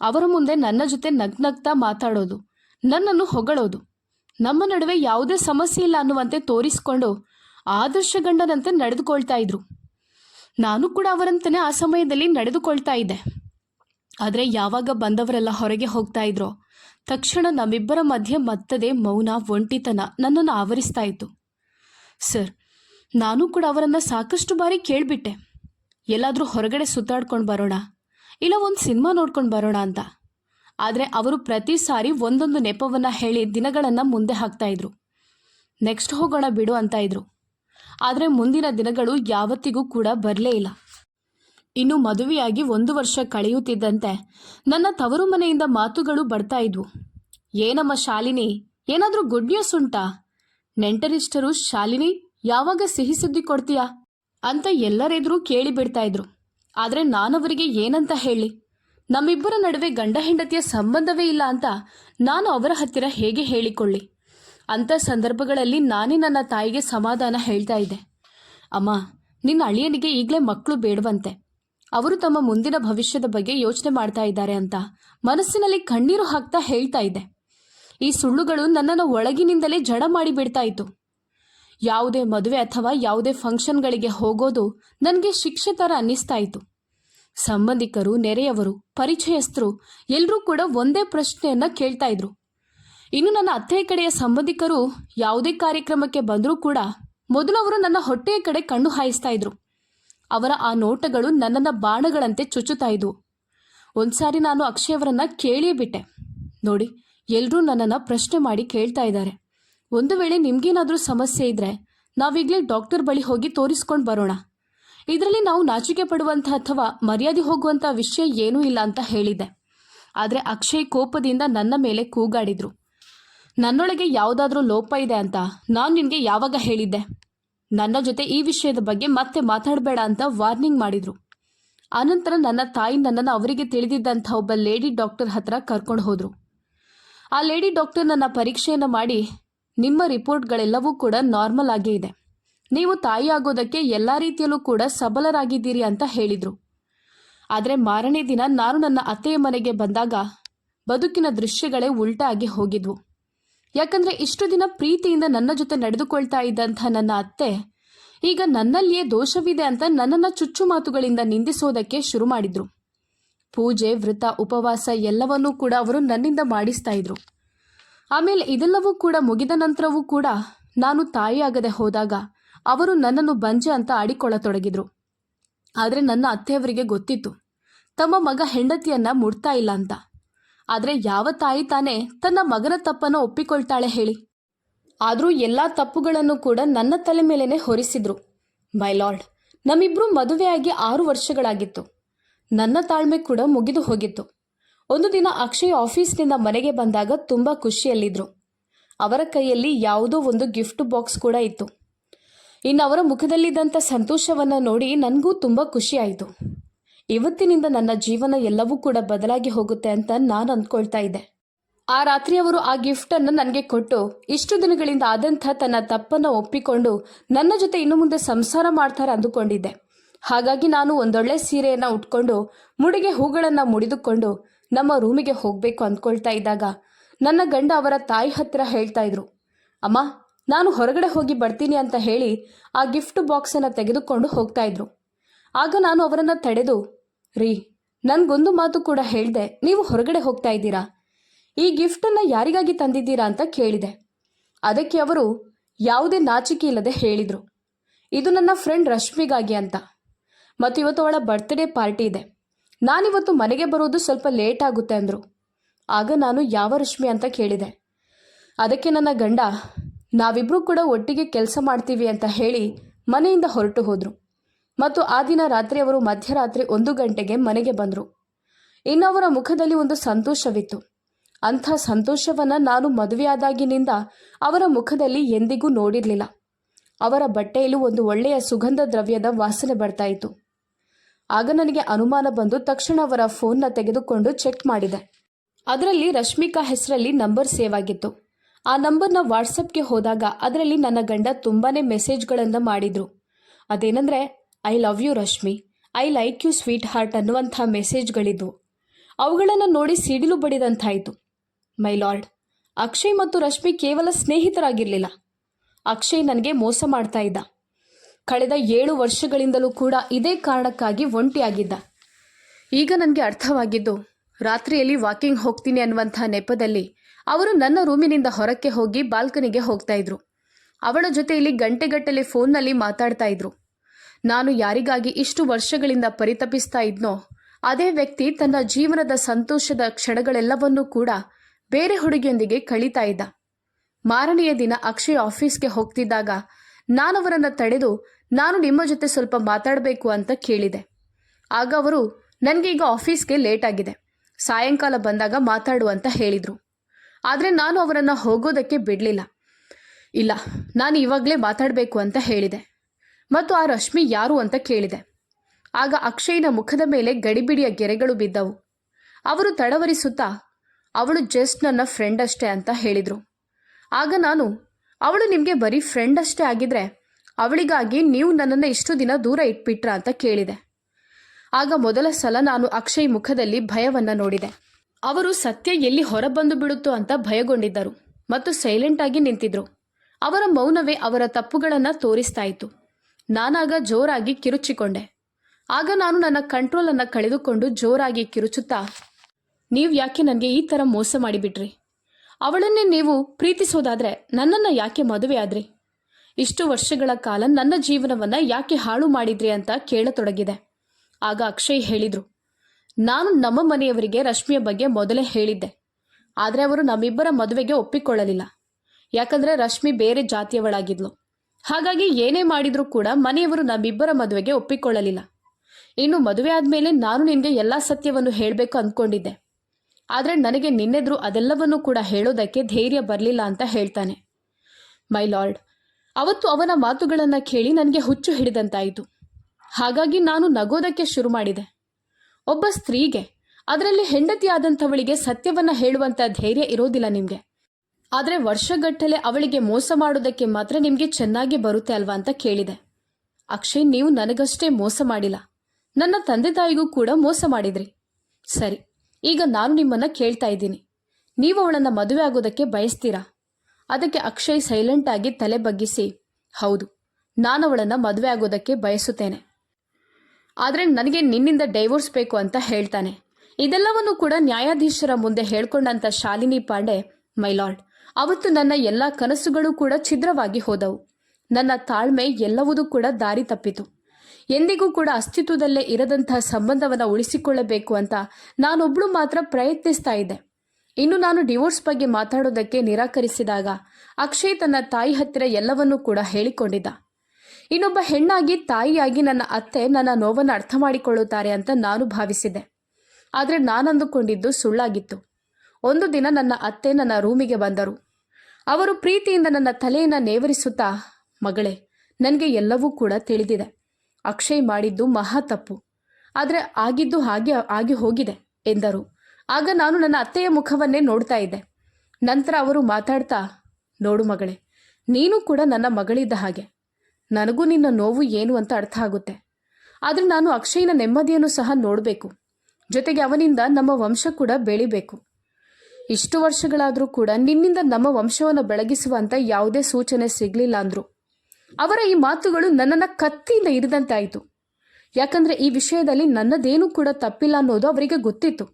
ಅವರ ಮುಂದೆ ನನ್ನ ಜೊತೆ ನಗ್ನಗ್ತಾ ಮಾತಾಡೋದು, ನನ್ನನ್ನು ಹೊಗಳೋದು, ನಮ್ಮ ನಡುವೆ ಯಾವುದೇ ಸಮಸ್ಯೆ ಇಲ್ಲ ಅನ್ನುವಂತೆ ತೋರಿಸಿಕೊಂಡು ಆದರ್ಶ ಗಂಡನಂತೆ ನಡೆದುಕೊಳ್ತಾ ಇದ್ರು. ನಾನು ಕೂಡ ಅವರಂತನೇ ಆ ಸಮಯದಲ್ಲಿ ನಡೆದುಕೊಳ್ತಾ ಇದ್ದೆ. ಆದರೆ ಯಾವಾಗ ಬಂದವರೆಲ್ಲ ಹೊರಗೆ ಹೋಗ್ತಾ ಇದ್ರೋ, ತಕ್ಷಣ ನಮ್ಮಿಬ್ಬರ ಮಧ್ಯೆ ಮತ್ತದೇ ಮೌನ, ಒಂಟಿತನ ನನ್ನನ್ನು ಆವರಿಸ್ತಾ ಇತ್ತು. ಸರ್, ನಾನು ಕೂಡ ಅವರನ್ನು ಸಾಕಷ್ಟು ಬಾರಿ ಕೇಳಿಬಿಟ್ಟೆ. ಎಲ್ಲಾದರೂ ಹೊರಗಡೆ ಸುತ್ತಾಡ್ಕೊಂಡು ಬರೋಣ, ಇಲ್ಲ ಒಂದು ಸಿನಿಮಾ ನೋಡ್ಕೊಂಡು ಬರೋಣ ಅಂತ. ಆದರೆ ಅವರು ಪ್ರತಿ ಸಾರಿ ಒಂದೊಂದು ನೆಪವನ್ನು ಹೇಳಿ ದಿನಗಳನ್ನು ಮುಂದೆ ಹಾಕ್ತಾ ಇದ್ರು. ನೆಕ್ಸ್ಟ್ ಹೋಗೋಣ ಬಿಡು ಅಂತ ಇದ್ರು. ಆದರೆ ಮುಂದಿನ ದಿನಗಳು ಯಾವತ್ತಿಗೂ ಕೂಡ ಬರಲೇ ಇಲ್ಲ. ಇನ್ನು ಮದುವೆಯಾಗಿ ಒಂದು ವರ್ಷ ಕಳೆಯುತ್ತಿದ್ದಂತೆ ನನ್ನ ತವರು ಮನೆಯಿಂದ ಮಾತುಗಳು ಬರ್ತಾ ಇದ್ವು. ಏನಮ್ಮ ಶಾಲಿನಿ, ಏನಾದರೂ ಗುಡ್ ನ್ಯೂಸ್ ಉಂಟಾ? ನೆಂಟರಿಷ್ಟರು, ಶಾಲಿನಿ, ಯಾವಾಗ ಸಿಹಿ ಸುದ್ದಿ ಕೊಡ್ತೀಯಾ? ಅಂತ ಎಲ್ಲರೆದುರು ಕೇಳಿ ಬಿಡ್ತಾ ಇದ್ರು. ಆದರೆ ನಾನವರಿಗೆ ಏನಂತ ಹೇಳಿ? ನಮ್ಮಿಬ್ಬರ ನಡುವೆ ಗಂಡ ಹೆಂಡತಿಯ ಸಂಬಂಧವೇ ಇಲ್ಲ ಅಂತ ನಾನು ಅವರ ಹತ್ತಿರ ಹೇಗೆ ಹೇಳಿಕೊಳ್ಳಿ? ಅಂಥ ಸಂದರ್ಭಗಳಲ್ಲಿ ನಾನೇ ನನ್ನ ತಾಯಿಗೆ ಸಮಾಧಾನ ಹೇಳ್ತಾ ಇದ್ದೆ. ಅಮ್ಮ, ನಿನ್ನ ಅಳಿಯನಿಗೆ ಈಗಲೇ ಮಕ್ಕಳು ಬೇಡವಂತೆ. ಅವರು ತಮ್ಮ ಮುಂದಿನ ಭವಿಷ್ಯದ ಬಗ್ಗೆ ಯೋಚನೆ ಮಾಡ್ತಾ ಇದ್ದಾರೆ ಅಂತ ಮನಸ್ಸಿನಲ್ಲಿ ಕಣ್ಣೀರು ಹಾಕ್ತಾ ಹೇಳ್ತಾ ಇದ್ದೆ. ಈ ಸುಳ್ಳುಗಳು ನನ್ನನ್ನು ಒಳಗಿನಿಂದಲೇ ಜಡ ಮಾಡಿ ಬಿಡ್ತಾ ಇತ್ತು. ಯಾವುದೇ ಮದುವೆ ಅಥವಾ ಯಾವುದೇ ಫಂಕ್ಷನ್ಗಳಿಗೆ ಹೋಗೋದು ನನಗೆ ಶಿಕ್ಷೆ ಥರ ಅನ್ನಿಸ್ತಾ ಇತ್ತು. ಸಂಬಂಧಿಕರು, ನೆರೆಯವರು, ಪರಿಚಯಸ್ಥರು ಎಲ್ಲರೂ ಕೂಡ ಒಂದೇ ಪ್ರಶ್ನೆಯನ್ನ ಕೇಳ್ತಾ ಇದ್ರು. ಇನ್ನು ನನ್ನ ಅತ್ತೆಯ ಕಡೆಯ ಸಂಬಂಧಿಕರು ಯಾವುದೇ ಕಾರ್ಯಕ್ರಮಕ್ಕೆ ಬಂದರೂ ಕೂಡ ಮೊದಲು ಅವರು ನನ್ನ ಹೊಟ್ಟೆಯ ಕಡೆ ಕಣ್ಣು ಹಾಯಿಸ್ತಾ ಇದ್ರು. ಅವರ ಆ ನೋಟಗಳು ನನ್ನನ್ನು ಬಾಣಗಳಂತೆ ಚುಚ್ಚುತ್ತಾ ಇದ್ವು. ಒಂದ್ಸಾರಿ ನಾನು ಅಕ್ಷಯವರನ್ನ ಕೇಳಿಯೇ ಬಿಟ್ಟೆ. ನೋಡಿ ಎಲ್ಲರೂ ನನ್ನನ್ನು ಪ್ರಶ್ನೆ ಮಾಡಿ ಕೇಳ್ತಾ ಇದ್ದಾರೆ. ಒಂದು ವೇಳೆ ನಿಮ್ಗೇನಾದರೂ ಸಮಸ್ಯೆ ಇದ್ರೆ ನಾವೀಗಲೇ ಡಾಕ್ಟರ್ ಬಳಿ ಹೋಗಿ ತೋರಿಸ್ಕೊಂಡು ಬರೋಣ. ಇದರಲ್ಲಿ ನಾವು ನಾಚಿಕೆ ಪಡುವಂಥ ಅಥವಾ ಮರ್ಯಾದೆ ಹೋಗುವಂಥ ವಿಷಯ ಏನೂ ಇಲ್ಲ ಅಂತ ಹೇಳಿದ್ದೆ. ಆದರೆ ಅಕ್ಷಯ್ ಕೋಪದಿಂದ ನನ್ನ ಮೇಲೆ ಕೂಗಾಡಿದ್ರು. ನನ್ನೊಳಗೆ ಯಾವುದಾದ್ರೂ ಲೋಪ ಇದೆ ಅಂತ ನಾನು ನಿನಗೆ ಯಾವಾಗ ಹೇಳಿದ್ದೆ? ನನ್ನ ಜೊತೆ ಈ ವಿಷಯದ ಬಗ್ಗೆ ಮತ್ತೆ ಮಾತಾಡಬೇಡ ಅಂತ ವಾರ್ನಿಂಗ್ ಮಾಡಿದ್ರು. ಆನಂತರ ನನ್ನ ತಾಯಿ ನನ್ನನ್ನು ಅವರಿಗೆ ತಿಳಿದಿದ್ದಂಥ ಒಬ್ಬ ಲೇಡಿ ಡಾಕ್ಟರ್ ಹತ್ರ ಕರ್ಕೊಂಡು ಹೋದರು. ಆ ಲೇಡಿ ಡಾಕ್ಟರ್ ನನ್ನ ಪರೀಕ್ಷೆಯನ್ನು ಮಾಡಿ ನಿಮ್ಮ ರಿಪೋರ್ಟ್ಗಳೆಲ್ಲವೂ ಕೂಡ ನಾರ್ಮಲ್ ಆಗೇ ಇದೆ. ನೀವು ತಾಯಿ ಆಗೋದಕ್ಕೆ ಎಲ್ಲ ರೀತಿಯಲ್ಲೂ ಕೂಡ ಸಬಲರಾಗಿದ್ದೀರಿ ಅಂತ ಹೇಳಿದರು. ಆದರೆ ಮಾರನೇ ದಿನ ನಾನು ನನ್ನ ಅತ್ತೆಯ ಮನೆಗೆ ಬಂದಾಗ ಬದುಕಿನ ದೃಶ್ಯಗಳೇ ಉಲ್ಟಾಗಿ ಹೋಗಿದ್ವು. ಯಾಕಂದ್ರೆ ಇಷ್ಟು ದಿನ ಪ್ರೀತಿಯಿಂದ ನನ್ನ ಜೊತೆ ನಡೆದುಕೊಳ್ತಾ ಇದ್ದಂಥ ನನ್ನ ಅತ್ತೆ, ಈಗ ನನ್ನಲ್ಲಿಯೇ ದೋಷವಿದೆ ಅಂತ ನನ್ನನ್ನು ಚುಚ್ಚು ಮಾತುಗಳಿಂದ ನಿಂದಿಸೋದಕ್ಕೆ ಶುರು ಮಾಡಿದ್ರು. ಪೂಜೆ, ವ್ರತ, ಉಪವಾಸ ಎಲ್ಲವನ್ನೂ ಕೂಡ ಅವರು ನನ್ನಿಂದ ಮಾಡಿಸ್ತಾ ಇದ್ರು. ಆಮೇಲೆ ಇದೆಲ್ಲವೂ ಕೂಡ ಮುಗಿದ ನಂತರವೂ ಕೂಡ ನಾನು ತಾಯಿಯಾಗದೆ ಹೋದಾಗ ಅವರು ನನ್ನನ್ನು ಬಂಜೆ ಅಂತ ಆಡಿಕೊಳ್ಳತೊಡಗಿದ್ರು. ಆದರೆ ನನ್ನ ಅತ್ತೆಯವರಿಗೆ ಗೊತ್ತಿತ್ತು, ತಮ್ಮ ಮಗ ಹೆಂಡತಿಯನ್ನ ಮುಡ್ತಾ ಇಲ್ಲ ಅಂತ. ಆದರೆ ಯಾವ ತಾಯಿ ತಾನೇ ತನ್ನ ಮಗನ ತಪ್ಪನ್ನು ಒಪ್ಪಿಕೊಳ್ತಾಳೆ ಹೇಳಿ. ಆದರೂ ಎಲ್ಲ ತಪ್ಪುಗಳನ್ನು ಕೂಡ ನನ್ನ ತಲೆ ಮೇಲೇನೆ ಹೊರಿಸಿದ್ರು. ಮೈ ಲಾರ್ಡ್, ನಮ್ಮಿಬ್ರು ಮದುವೆಯಾಗಿ ಆರು ವರ್ಷಗಳಾಗಿತ್ತು. ನನ್ನ ತಾಳ್ಮೆ ಕೂಡ ಮುಗಿದು ಹೋಗಿತ್ತು. ಒಂದು ದಿನ ಅಕ್ಷಯ್ ಆಫೀಸ್ನಿಂದ ಮನೆಗೆ ಬಂದಾಗ ತುಂಬ ಖುಷಿಯಲ್ಲಿದ್ರು. ಅವರ ಕೈಯಲ್ಲಿ ಯಾವುದೋ ಒಂದು ಗಿಫ್ಟ್ ಬಾಕ್ಸ್ ಕೂಡ ಇತ್ತು. ಇನ್ನು ಅವರ ಮುಖದಲ್ಲಿದ್ದಂಥ ಸಂತೋಷವನ್ನು ನೋಡಿ ನನಗೂ ತುಂಬ ಖುಷಿಯಾಯಿತು. ಇವತ್ತಿನಿಂದ ನನ್ನ ಜೀವನ ಎಲ್ಲವೂ ಕೂಡ ಬದಲಾಗಿ ಹೋಗುತ್ತೆ ಅಂತ ನಾನು ಅಂದ್ಕೊಳ್ತಾ ಇದ್ದೆ. ಆ ರಾತ್ರಿ ಅವರು ಆ ಗಿಫ್ಟನ್ನು ನನಗೆ ಕೊಟ್ಟು, ಇಷ್ಟು ದಿನಗಳಿಂದ ಆದಂಥ ತನ್ನ ತಪ್ಪನ್ನು ಒಪ್ಪಿಕೊಂಡು ನನ್ನ ಜೊತೆ ಇನ್ನು ಮುಂದೆ ಸಂಸಾರ ಮಾಡ್ತಾರೆ ಅಂದುಕೊಂಡಿದ್ದೆ. ಹಾಗಾಗಿ ನಾನು ಒಂದೊಳ್ಳೆ ಸೀರೆಯನ್ನು ಉಟ್ಕೊಂಡು, ಮುಡಿಗೆ ಹೂಗಳನ್ನು ಮುಡಿದುಕೊಂಡು ನಮ್ಮ ರೂಮಿಗೆ ಹೋಗಬೇಕು ಅಂದ್ಕೊಳ್ತಾ ಇದ್ದಾಗ ನನ್ನ ಗಂಡ ಅವರ ತಾಯಿ ಹತ್ತಿರ ಹೇಳ್ತಾ ಇದ್ರು, ಅಮ್ಮ, ನಾನು ಹೊರಗಡೆ ಹೋಗಿ ಬರ್ತೀನಿ ಅಂತ ಹೇಳಿ ಆ ಗಿಫ್ಟ್ ಬಾಕ್ಸನ್ನು ತೆಗೆದುಕೊಂಡು ಹೋಗ್ತಾ ಇದ್ರು. ಆಗ ನಾನು ಅವರನ್ನು ತಡೆದು ರೀ, ನನ್ಗೊಂದು ಮಾತು ಕೂಡ ಹೇಳಿದೆ, ನೀವು ಹೊರಗಡೆ ಹೋಗ್ತಾ ಇದ್ದೀರಾ? ಈ ಗಿಫ್ಟನ್ನು ಯಾರಿಗಾಗಿ ತಂದಿದ್ದೀರಾ ಅಂತ ಕೇಳಿದೆ. ಅದಕ್ಕೆ ಅವರು ಯಾವುದೇ ನಾಚಿಕೆ ಇಲ್ಲದೆ ಹೇಳಿದರು. ಇದು ನನ್ನ ಫ್ರೆಂಡ್ ರಶ್ಮಿಗಾಗಿ ಅಂತ. ಮತ್ತು ಇವತ್ತು ಅವಳ ಬರ್ತ್ಡೇ ಪಾರ್ಟಿ ಇದೆ. ನಾನಿವತ್ತು ಮನೆಗೆ ಬರೋದು ಸ್ವಲ್ಪ ಲೇಟ್ ಆಗುತ್ತೆ ಅಂದರು. ಆಗ ನಾನು ಯಾವ ರಶ್ಮಿ ಅಂತ ಕೇಳಿದೆ. ಅದಕ್ಕೆ ನನ್ನ ಗಂಡ ನಾವಿಬ್ಬರೂ ಕೂಡ ಒಟ್ಟಿಗೆ ಕೆಲಸ ಮಾಡ್ತೀವಿ ಅಂತ ಹೇಳಿ ಮನೆಯಿಂದ ಹೊರಟು ಹೋದರು. ಮತ್ತು ಆ ದಿನ ರಾತ್ರಿ ಅವರು ಮಧ್ಯರಾತ್ರಿ ಒಂದು ಗಂಟೆಗೆ ಮನೆಗೆ ಬಂದರು. ಇನ್ನು ಅವರ ಮುಖದಲ್ಲಿ ಒಂದು ಸಂತೋಷವಿತ್ತು. ಅಂಥ ಸಂತೋಷವನ್ನು ನಾನು ಮದುವೆಯಾದಾಗಿನಿಂದ ಅವರ ಮುಖದಲ್ಲಿ ಎಂದಿಗೂ ನೋಡಿರಲಿಲ್ಲ. ಅವರ ಬಟ್ಟೆಯಲ್ಲೂ ಒಂದು ಒಳ್ಳೆಯ ಸುಗಂಧ ದ್ರವ್ಯದ ವಾಸನೆ ಬರ್ತಾ ಇತ್ತು. ಆಗ ನನಗೆ ಅನುಮಾನ ಬಂದು ತಕ್ಷಣ ಅವರ ಫೋನ್ನ ತೆಗೆದುಕೊಂಡು ಚೆಕ್ ಮಾಡಿದೆ. ಅದರಲ್ಲಿ ರಶ್ಮಿಕಾ ಹೆಸರಲ್ಲಿ ನಂಬರ್ ಸೇವ್ ಆಗಿತ್ತು. ಆ ನಂಬರ್ನ ವಾಟ್ಸಪ್ಗೆ ಹೋದಾಗ ಅದರಲ್ಲಿ ನನ್ನ ಗಂಡ ತುಂಬಾನೇ ಮೆಸೇಜ್ಗಳನ್ನು ಮಾಡಿದ್ರು. ಅದೇನೆಂದರೆ I love you Rashmi I like you sweetheart ಅನ್ನುವಂಥ ಮೆಸೇಜ್ಗಳಿದ್ವು ಅವುಗಳನ್ನು ನೋಡಿ ಸಿಡಿಲು ಬಡಿದಂತಾಯಿತು. ಮೈ ಲಾರ್ಡ್ ಅಕ್ಷಯ್ ಮತ್ತು ರಶ್ಮಿ ಕೇವಲ ಸ್ನೇಹಿತರಾಗಿರಲಿಲ್ಲ. ಅಕ್ಷಯ್ ನನಗೆ ಮೋಸ ಮಾಡ್ತಾ ಇದ್ದ. ಕಳೆದ ಏಳು ವರ್ಷಗಳಿಂದಲೂ ಕೂಡ ಇದೇ ಕಾರಣಕ್ಕಾಗಿ ಒಂಟಿಯಾಗಿದ್ದ. ಈಗ ನನಗೆ ಅರ್ಥವಾಗಿದ್ದು, ರಾತ್ರಿಯಲ್ಲಿ ವಾಕಿಂಗ್ ಹೋಗ್ತೀನಿ ಅನ್ನುವಂಥ ನೆಪದಲ್ಲಿ ಅವರು ನನ್ನ ರೂಮಿನಿಂದ ಹೊರಕ್ಕೆ ಹೋಗಿ ಬಾಲ್ಕನಿಗೆ ಹೋಗ್ತಾ ಇದ್ರು. ಅವಳ ಜೊತೆಯಲ್ಲಿ ಗಂಟೆಗಟ್ಟಲೆ ಫೋನ್ನಲ್ಲಿ ಮಾತಾಡ್ತಾ ಇದ್ರು. ನಾನು ಯಾರಿಗಾಗಿ ಇಷ್ಟು ವರ್ಷಗಳಿಂದ ಪರಿತಪಿಸ್ತಾ ಇದ್ನೋ, ಅದೇ ವ್ಯಕ್ತಿ ತನ್ನ ಜೀವನದ ಸಂತೋಷದ ಕ್ಷಣಗಳೆಲ್ಲವನ್ನೂ ಕೂಡ ಬೇರೆ ಹುಡುಗಿಯೊಂದಿಗೆ ಕಳೀತಾ ಇದ್ದ. ಮಾರನೆಯ ದಿನ ಅಕ್ಷಯ್ ಆಫೀಸ್ಗೆ ಹೋಗ್ತಿದ್ದಾಗ ನಾನವರನ್ನು ತಡೆದು ನಾನು ನಿಮ್ಮ ಜೊತೆ ಸ್ವಲ್ಪ ಮಾತಾಡಬೇಕು ಅಂತ ಕೇಳಿದೆ. ಆಗ ಅವರು, ನನಗೆ ಈಗ ಆಫೀಸ್ಗೆ ಲೇಟ್ ಆಗಿದೆ ಸಾಯಂಕಾಲ ಬಂದಾಗ ಮಾತಾಡು ಅಂತ ಹೇಳಿದರು. ಆದರೆ ನಾನು ಅವರನ್ನು ಹೋಗೋದಕ್ಕೆ ಬಿಡಲಿಲ್ಲ. ಇಲ್ಲ, ನಾನು ಇವಾಗಲೇ ಮಾತಾಡಬೇಕು ಅಂತ ಹೇಳಿದೆ. ಮತ್ತು ಆ ರಶ್ಮಿ ಯಾರು ಅಂತ ಕೇಳಿದೆ. ಆಗ ಅಕ್ಷಯ್ನ ಮುಖದ ಮೇಲೆ ಗಡಿಬಿಡಿಯ ಗೆರೆಗಳು ಬಿದ್ದವು. ಅವರು ತಡವರಿಸುತ್ತಾ, ಅವಳು ಜಸ್ಟ್ ನನ್ನ ಫ್ರೆಂಡ್ ಅಷ್ಟೇ ಅಂತ ಹೇಳಿದರು. ಆಗ ನಾನು, ಅವಳು ನಿಮಗೆ ಬರೀ ಫ್ರೆಂಡ್ ಅಷ್ಟೇ ಆಗಿದ್ರೆ, ಅವಳಿಗಾಗಿ ನೀವು ನನ್ನನ್ನು ಇಷ್ಟು ದಿನ ದೂರ ಇಟ್ಬಿಟ್ರ ಅಂತ ಕೇಳಿದೆ. ಆಗ ಮೊದಲ ಸಲ ನಾನು ಅಕ್ಷಯ್ ಮುಖದಲ್ಲಿ ಭಯವನ್ನು ನೋಡಿದೆ. ಅವರು ಸತ್ಯ ಎಲ್ಲಿ ಹೊರಬಂದು ಬಿಡುತ್ತೋ ಅಂತ ಭಯಗೊಂಡಿದ್ದರು ಮತ್ತು ಸೈಲೆಂಟ್ ಆಗಿ ನಿಂತಿದ್ರು. ಅವರ ಮೌನವೇ ಅವರ ತಪ್ಪುಗಳನ್ನು ತೋರಿಸ್ತಾ ಇತ್ತು. ನಾನಾಗ ಜೋರಾಗಿ ಕಿರುಚಿಕೊಂಡೆ. ಆಗ ನಾನು ನನ್ನ ಕಂಟ್ರೋಲನ್ನು ಕಳೆದುಕೊಂಡು ಜೋರಾಗಿ ಕಿರುಚುತ್ತಾ, ನೀವು ಯಾಕೆ ನನಗೆ ಈ ಥರ ಮೋಸ ಮಾಡಿಬಿಟ್ರಿ? ಅವಳನ್ನೇ ನೀವು ಪ್ರೀತಿಸೋದಾದ್ರೆ ನನ್ನನ್ನು ಯಾಕೆ ಮದುವೆ ಆದ್ರಿ? ಇಷ್ಟು ವರ್ಷಗಳ ಕಾಲ ನನ್ನ ಜೀವನವನ್ನು ಯಾಕೆ ಹಾಳು ಮಾಡಿದ್ರಿ ಅಂತ ಕೇಳತೊಡಗಿದೆ. ಆಗ ಅಕ್ಷಯ್ ಹೇಳಿದರು, ನಾನು ನಮ್ಮ ಮನೆಯವರಿಗೆ ರಶ್ಮಿಯ ಬಗ್ಗೆ ಮೊದಲೇ ಹೇಳಿದ್ದೆ. ಆದರೆ ಅವರು ನಮ್ಮಿಬ್ಬರ ಮದುವೆಗೆ ಒಪ್ಪಿಕೊಳ್ಳಲಿಲ್ಲ. ಯಾಕಂದರೆ ರಶ್ಮಿ ಬೇರೆ ಜಾತಿಯವಳಾಗಿದ್ಲು. ಹಾಗಾಗಿ ಏನೇ ಮಾಡಿದರೂ ಕೂಡ ಮನೆಯವರು ನಮ್ಮಿಬ್ಬರ ಮದುವೆಗೆ ಒಪ್ಪಿಕೊಳ್ಳಲಿಲ್ಲ. ಇನ್ನು ಮದುವೆ ಆದಮೇಲೆ ನಾನು ನಿನಗೆ ಎಲ್ಲ ಸತ್ಯವನ್ನು ಹೇಳಬೇಕು ಅಂದ್ಕೊಂಡಿದ್ದೆ ಆದರೆ ನನಗೆ ನಿನ್ನೆದ್ರು ಅದೆಲ್ಲವನ್ನೂ ಕೂಡ ಹೇಳೋದಕ್ಕೆ ಧೈರ್ಯ ಬರಲಿಲ್ಲ ಅಂತ ಹೇಳ್ತಾನೆ. ಮೈ ಲಾರ್ಡ್, ಅವತ್ತು ಅವನ ಮಾತುಗಳನ್ನು ಕೇಳಿ ನನಗೆ ಹುಚ್ಚು ಹಿಡಿದಂತಾಯಿತು. ಹಾಗಾಗಿ ನಾನು ನಗೋದಕ್ಕೆ ಶುರು ಮಾಡಿದೆ. ಒಬ್ಬ ಸ್ತ್ರೀಗೆ, ಅದರಲ್ಲಿ ಹೆಂಡತಿಯಾದಂಥವಳಿಗೆ ಸತ್ಯವನ್ನ ಹೇಳುವಂತ ಧೈರ್ಯ ಇರೋದಿಲ್ಲ ನಿಮಗೆ. ಆದರೆ ವರ್ಷಗಟ್ಟಲೆ ಅವಳಿಗೆ ಮೋಸ ಮಾಡೋದಕ್ಕೆ ಮಾತ್ರ ನಿಮಗೆ ಚೆನ್ನಾಗಿ ಬರುತ್ತೆ ಅಲ್ವಾ ಅಂತ ಕೇಳಿದೆ. ಅಕ್ಷಯ್, ನೀವು ನನಗಷ್ಟೇ ಮೋಸ ಮಾಡಿಲ್ಲ. ನನ್ನ ತಂದೆ ತಾಯಿಗೂ ಕೂಡ ಮೋಸ ಮಾಡಿದ್ರಿ. ಸರಿ, ಈಗ ನಾನು ನಿಮ್ಮನ್ನ ಕೇಳ್ತಾ ಇದ್ದೀನಿ. ನೀವು ಅವಳನ್ನ ಮದುವೆ ಆಗೋದಕ್ಕೆ ಬಯಸ್ತೀರಾ? ಅದಕ್ಕೆ ಅಕ್ಷಯ್ ಸೈಲೆಂಟ್ ಆಗಿ ತಲೆ ಬಗ್ಗಿಸಿ, ಹೌದು, ನಾನು ಅವಳನ್ನ ಮದುವೆ ಆಗೋದಕ್ಕೆ ಬಯಸುತ್ತೇನೆ. ಆದರೆ ನನಗೆ ನಿನ್ನಿಂದ ಡೈವೋರ್ಸ್ ಬೇಕು ಅಂತ ಹೇಳ್ತಾನೆ. ಇದೆಲ್ಲವನ್ನೂ ಕೂಡ ನ್ಯಾಯಾಧೀಶರ ಮುಂದೆ ಹೇಳ್ಕೊಂಡಂತ ಶಾಲಿನಿ ಪಾಂಡೆ ಮೈಲಾರ್ಡ್ ಅವತ್ತು ನನ್ನ ಎಲ್ಲ ಕನಸುಗಳು ಕೂಡ ಛಿದ್ರವಾಗಿ ಹೋದವು. ನನ್ನ ತಾಳ್ಮೆ ಎಲ್ಲವುದೂ ಕೂಡ ದಾರಿ ತಪ್ಪಿತು. ಎಂದಿಗೂ ಕೂಡ ಅಸ್ತಿತ್ವದಲ್ಲೇ ಇರದಂತಹ ಸಂಬಂಧವನ್ನು ಉಳಿಸಿಕೊಳ್ಳಬೇಕು ಅಂತ ನಾನೊಬ್ಳು ಮಾತ್ರ ಪ್ರಯತ್ನಿಸ್ತಾ ಇದ್ದೆ. ಇನ್ನು ನಾನು ಡಿವೋರ್ಸ್ ಬಗ್ಗೆ ಮಾತಾಡೋದಕ್ಕೆ ನಿರಾಕರಿಸಿದಾಗ ಅಕ್ಷಯ್ ತನ್ನ ತಾಯಿ ಹತ್ತಿರ ಎಲ್ಲವನ್ನೂ ಕೂಡ ಹೇಳಿಕೊಂಡಿದ್ದ. ಇನ್ನೊಬ್ಬ ಹೆಣ್ಣಾಗಿ, ತಾಯಿಯಾಗಿ ನನ್ನ ಅತ್ತೆ ನನ್ನ ನೋವನ್ನು ಅರ್ಥ ಮಾಡಿಕೊಳ್ಳುತ್ತಾರೆ ಅಂತ ನಾನು ಭಾವಿಸಿದೆ ಆದರೆ ನಾನಂದುಕೊಂಡಿದ್ದು ಸುಳ್ಳಾಗಿತ್ತು. ಒಂದು ದಿನ ನನ್ನ ಅತ್ತೆ ನನ್ನ ರೂಮಿಗೆ ಬಂದರು. ಅವರು ಪ್ರೀತಿಯಿಂದ ನನ್ನ ತಲೆಯನ್ನು ನೇವರಿಸುತ್ತಾ, ಮಗಳೇ, ನನಗೆ ಎಲ್ಲವೂ ಕೂಡ ತಿಳಿದಿದೆ. ಅಕ್ಷಯ್ ಮಾಡಿದ್ದು ಮಹಾ ತಪ್ಪು. ಆದರೆ ಆಗಿದ್ದು ಹಾಗೆ, ಆಗಿ ಹೋಗಿದೆ, ಎಂದರು. ಆಗ ನಾನು ನನ್ನ ಅತ್ತೆಯ ಮುಖವನ್ನೇ ನೋಡ್ತಾ ಇದ್ದೆ. ನಂತರ ಅವರು ಮಾತಾಡ್ತಾ, ನೋಡು ಮಗಳೇ, ನೀನು ಕೂಡ ನನ್ನ ಮಗಳಿದ್ದ ಹಾಗೆ. ನನಗೂ ನಿನ್ನ ನೋವು ಏನು ಅಂತ ಅರ್ಥ ಆಗುತ್ತೆ. ಆದರೆ ನಾನು ಅಕ್ಷಯ್ನ ನೆಮ್ಮದಿಯನ್ನು ಸಹ ನೋಡಬೇಕು. ಜೊತೆಗೆ ಅವನಿಂದ ನಮ್ಮ ವಂಶ ಕೂಡ ಬೆಳಿಬೇಕು. ಇಷ್ಟು ವರ್ಷಗಳಾದರೂ ಕೂಡ ನಿನ್ನಿಂದ ನಮ್ಮ ವಂಶವನ್ನು ಬೆಳಗಿಸುವಂತ ಯಾವುದೇ ಸೂಚನೆ ಸಿಗಲಿಲ್ಲ ಅಂದ್ರು. ಅವರ ಈ ಮಾತುಗಳು ನನ್ನನ್ನು ಕತ್ತಿಯಿಂದ ಇರಿದಂತಾಯಿತು ಯಾಕಂದ್ರೆ ಈ ವಿಷಯದಲ್ಲಿ ನನ್ನದೇನು ಕೂಡ ತಪ್ಪಿಲ್ಲ ಅನ್ನೋದು ಅವರಿಗೆ ಗೊತ್ತಿತ್ತು.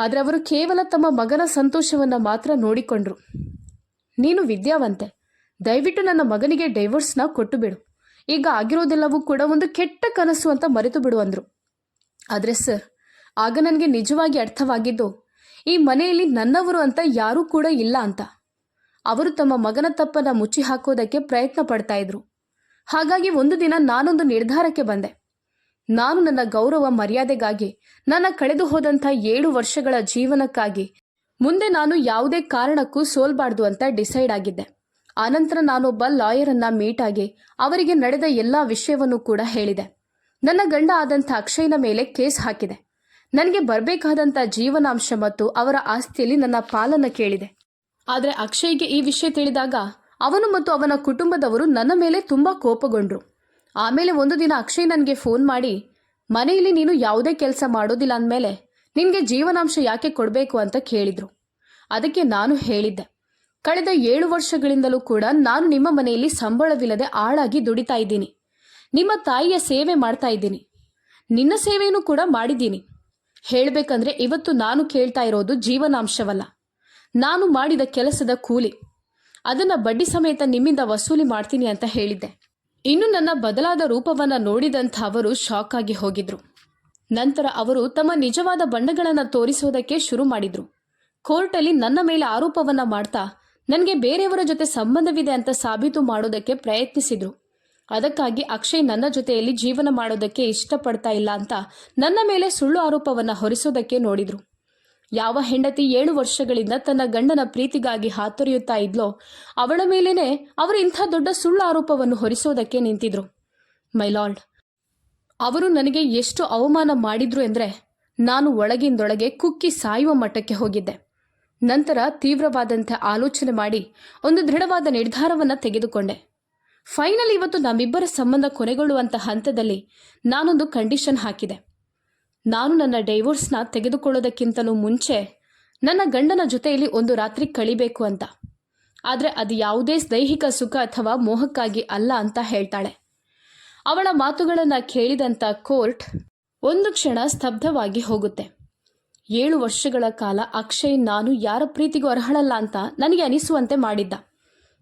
ಆದರೆ ಅವರು ಕೇವಲ ತಮ್ಮ ಮಗನ ಸಂತೋಷವನ್ನು ಮಾತ್ರ ನೋಡಿಕೊಂಡ್ರು. ನೀನು ವಿದ್ಯಾವಂತೆ, ದಯವಿಟ್ಟು ನನ್ನ ಮಗನಿಗೆ ಡೈವರ್ಸ್ನ ಕೊಟ್ಟು ಬಿಡು. ಈಗ ಆಗಿರೋದೆಲ್ಲವೂ ಕೂಡ ಒಂದು ಕೆಟ್ಟ ಕನಸು ಅಂತ ಮರೆತು ಬಿಡು ಅಂದರು. ಆದರೆ ಸರ್, ಆಗ ನನಗೆ ನಿಜವಾಗಿ ಅರ್ಥವಾಗಿದ್ದು ಈ ಮನೆಯಲ್ಲಿ ನನ್ನವರು ಅಂತ ಯಾರೂ ಕೂಡ ಇಲ್ಲ ಅಂತ. ಅವರು ತಮ್ಮ ಮಗನ ತಪ್ಪನ್ನು ಮುಚ್ಚಿ ಹಾಕೋದಕ್ಕೆ ಪ್ರಯತ್ನ ಪಡ್ತಾ ಇದ್ರು. ಹಾಗಾಗಿ ಒಂದು ದಿನ ನಾನೊಂದು ನಿರ್ಧಾರಕ್ಕೆ ಬಂದೆ. ನಾನು ನನ್ನ ಗೌರವ, ಮರ್ಯಾದೆಗಾಗಿ, ನನ್ನ ಕಳೆದು ಹೋದಂಥ ಏಳು ವರ್ಷಗಳ ಜೀವನಕ್ಕಾಗಿ ಮುಂದೆ ನಾನು ಯಾವುದೇ ಕಾರಣಕ್ಕೂ ಸೋಲ್ಬಾರ್ದು ಅಂತ ಡಿಸೈಡ್ ಆಗಿದ್ದೆ. ಆನಂತರ ನಾನೊಬ್ಬ ಲಾಯರನ್ನ ಮೀಟ್ ಆಗಿ ಅವರಿಗೆ ನಡೆದ ಎಲ್ಲಾ ವಿಷಯವನ್ನು ಕೂಡ ಹೇಳಿದೆ. ನನ್ನ ಗಂಡ ಆದಂಥ ಅಕ್ಷಯ್ನ ಮೇಲೆ ಕೇಸ್ ಹಾಕಿದೆ. ನನಗೆ ಬರಬೇಕಾದಂಥ ಜೀವನಾಂಶ ಮತ್ತು ಅವರ ಆಸ್ತಿಯಲ್ಲಿ ನನ್ನ ಪಾಲನ್ನು ಕೇಳಿದೆ. ಆದರೆ ಅಕ್ಷಯ್ಗೆ ಈ ವಿಷಯ ತಿಳಿದಾಗ ಅವನು ಮತ್ತು ಅವನ ಕುಟುಂಬದವರು ನನ್ನ ಮೇಲೆ ತುಂಬಾ ಕೋಪಗೊಂಡ್ರು. ಆಮೇಲೆ ಒಂದು ದಿನ ಅಕ್ಷಯ್ ನನಗೆ ಫೋನ್ ಮಾಡಿ, ಮನೆಯಲ್ಲಿ ನೀನು ಯಾವುದೇ ಕೆಲಸ ಮಾಡೋದಿಲ್ಲ ಅಂದಮೇಲೆ ನಿನಗೆ ಜೀವನಾಂಶ ಯಾಕೆ ಕೊಡಬೇಕು ಅಂತ ಕೇಳಿದ್ರು. ಅದಕ್ಕೆ ನಾನು ಹೇಳಿದ್ದೆ. ಕಳೆದ ಏಳು ವರ್ಷಗಳಿಂದಲೂ ಕೂಡ ನಾನು ನಿಮ್ಮ ಮನೆಯಲ್ಲಿ ಸಂಬಳವಿಲ್ಲದೆ ಆಳಾಗಿ ದುಡಿತಾ ಇದ್ದೀನಿ. ನಿಮ್ಮ ತಾಯಿಯ ಸೇವೆ ಮಾಡ್ತಾ ಇದ್ದೀನಿ. ನಿನ್ನ ಸೇವೆಯನ್ನು ಕೂಡ ಮಾಡಿದ್ದೀನಿ. ಹೇಳಬೇಕಂದ್ರೆ ಇವತ್ತು ನಾನು ಕೇಳ್ತಾ ಇರೋದು ಜೀವನಾಂಶವಲ್ಲ. ನಾನು ಮಾಡಿದ ಕೆಲಸದ ಕೂಲಿ. ಅದನ್ನ ಬಡ್ಡಿ ಸಮೇತ ನಿಮ್ಮಿಂದ ವಸೂಲಿ ಮಾಡ್ತೀನಿ ಅಂತ ಹೇಳಿದ್ದೆ. ಇನ್ನು ನನ್ನ ಬದಲಾದ ರೂಪವನ್ನ ನೋಡಿದಂಥ ಅವರು ಶಾಕ್ ಆಗಿ ಹೋಗಿದ್ರು. ನಂತರ ಅವರು ತಮ್ಮ ನಿಜವಾದ ಬಣ್ಣಗಳನ್ನು ತೋರಿಸೋದಕ್ಕೆ ಶುರು ಮಾಡಿದ್ರು. ಕೋರ್ಟಲ್ಲಿ ನನ್ನ ಮೇಲೆ ಆರೋಪವನ್ನ ಮಾಡ್ತಾ, ನನಗೆ ಬೇರೆಯವರ ಜೊತೆ ಸಂಬಂಧವಿದೆ ಅಂತ ಸಾಬೀತು ಮಾಡೋದಕ್ಕೆ ಪ್ರಯತ್ನಿಸಿದ್ರು. ಅದಕ್ಕಾಗಿ ಅಕ್ಷಯ್ ನನ್ನ ಜೊತೆಯಲ್ಲಿ ಜೀವನ ಮಾಡೋದಕ್ಕೆ ಇಷ್ಟಪಡ್ತಾ ಇಲ್ಲ ಅಂತ ನನ್ನ ಮೇಲೆ ಸುಳ್ಳು ಆರೋಪವನ್ನ ಹೊರಿಸೋದಕ್ಕೆ ನೋಡಿದ್ರು. ಯಾವ ಹೆಂಡತಿ ಏಳು ವರ್ಷಗಳಿಂದ ತನ್ನ ಗಂಡನ ಪ್ರೀತಿಗಾಗಿ ಹಾತೊರೆಯುತ್ತಾ ಇದ್ಲೋ, ಅವಳ ಮೇಲೇನೆ ಅವರು ಇಂಥ ದೊಡ್ಡ ಸುಳ್ಳು ಆರೋಪವನ್ನು ಹೊರಿಸೋದಕ್ಕೆ ನಿಂತಿದ್ರು. ಮೈಲಾರ್ಡ್ ಅವರು ನನಗೆ ಎಷ್ಟು ಅವಮಾನ ಮಾಡಿದ್ರು ಎಂದರೆ ನಾನು ಒಳಗಿಂದೊಳಗೆ ಕುಕ್ಕಿ ಸಾಯುವ ಮಟ್ಟಕ್ಕೆ ಹೋಗಿದ್ದೆ. ನಂತರ ತೀವ್ರವಾದಂಥ ಆಲೋಚನೆ ಮಾಡಿ ಒಂದು ದೃಢವಾದ ನಿರ್ಧಾರವನ್ನು ತೆಗೆದುಕೊಂಡೆ. ಫೈನಲ್ ಇವತ್ತು ನಮ್ಮಿಬ್ಬರ ಸಂಬಂಧ ಕೊನೆಗೊಳ್ಳುವಂಥ ಹಂತದಲ್ಲಿ ನಾನೊಂದು ಕಂಡೀಷನ್ ಹಾಕಿದೆ. ನಾನು ನನ್ನ ಡೈವೋರ್ಸ್ನ ತೆಗೆದುಕೊಳ್ಳೋದಕ್ಕಿಂತಲೂ ಮುಂಚೆ ನನ್ನ ಗಂಡನ ಜೊತೆಯಲ್ಲಿ ಒಂದು ರಾತ್ರಿ ಕಳಿಬೇಕು ಅಂತ. ಆದರೆ ಅದು ಯಾವುದೇ ದೈಹಿಕ ಸುಖ ಅಥವಾ ಮೋಹಕ್ಕಾಗಿ ಅಲ್ಲ ಅಂತ ಹೇಳ್ತಾಳೆ. ಅವಳ ಮಾತುಗಳನ್ನು ಕೇಳಿದಂಥ ಕೋರ್ಟ್ ಒಂದು ಕ್ಷಣ ಸ್ತಬ್ಧವಾಗಿ ಹೋಗುತ್ತೆ. ಏಳು ವರ್ಷಗಳ ಕಾಲ ಅಕ್ಷಯ್ ನಾನು ಯಾರ ಪ್ರೀತಿಗೂ ಅರ್ಹಳಲ್ಲ ಅಂತ ನನಗೆ ಅನಿಸುವಂತೆ ಮಾಡಿದ್ದ.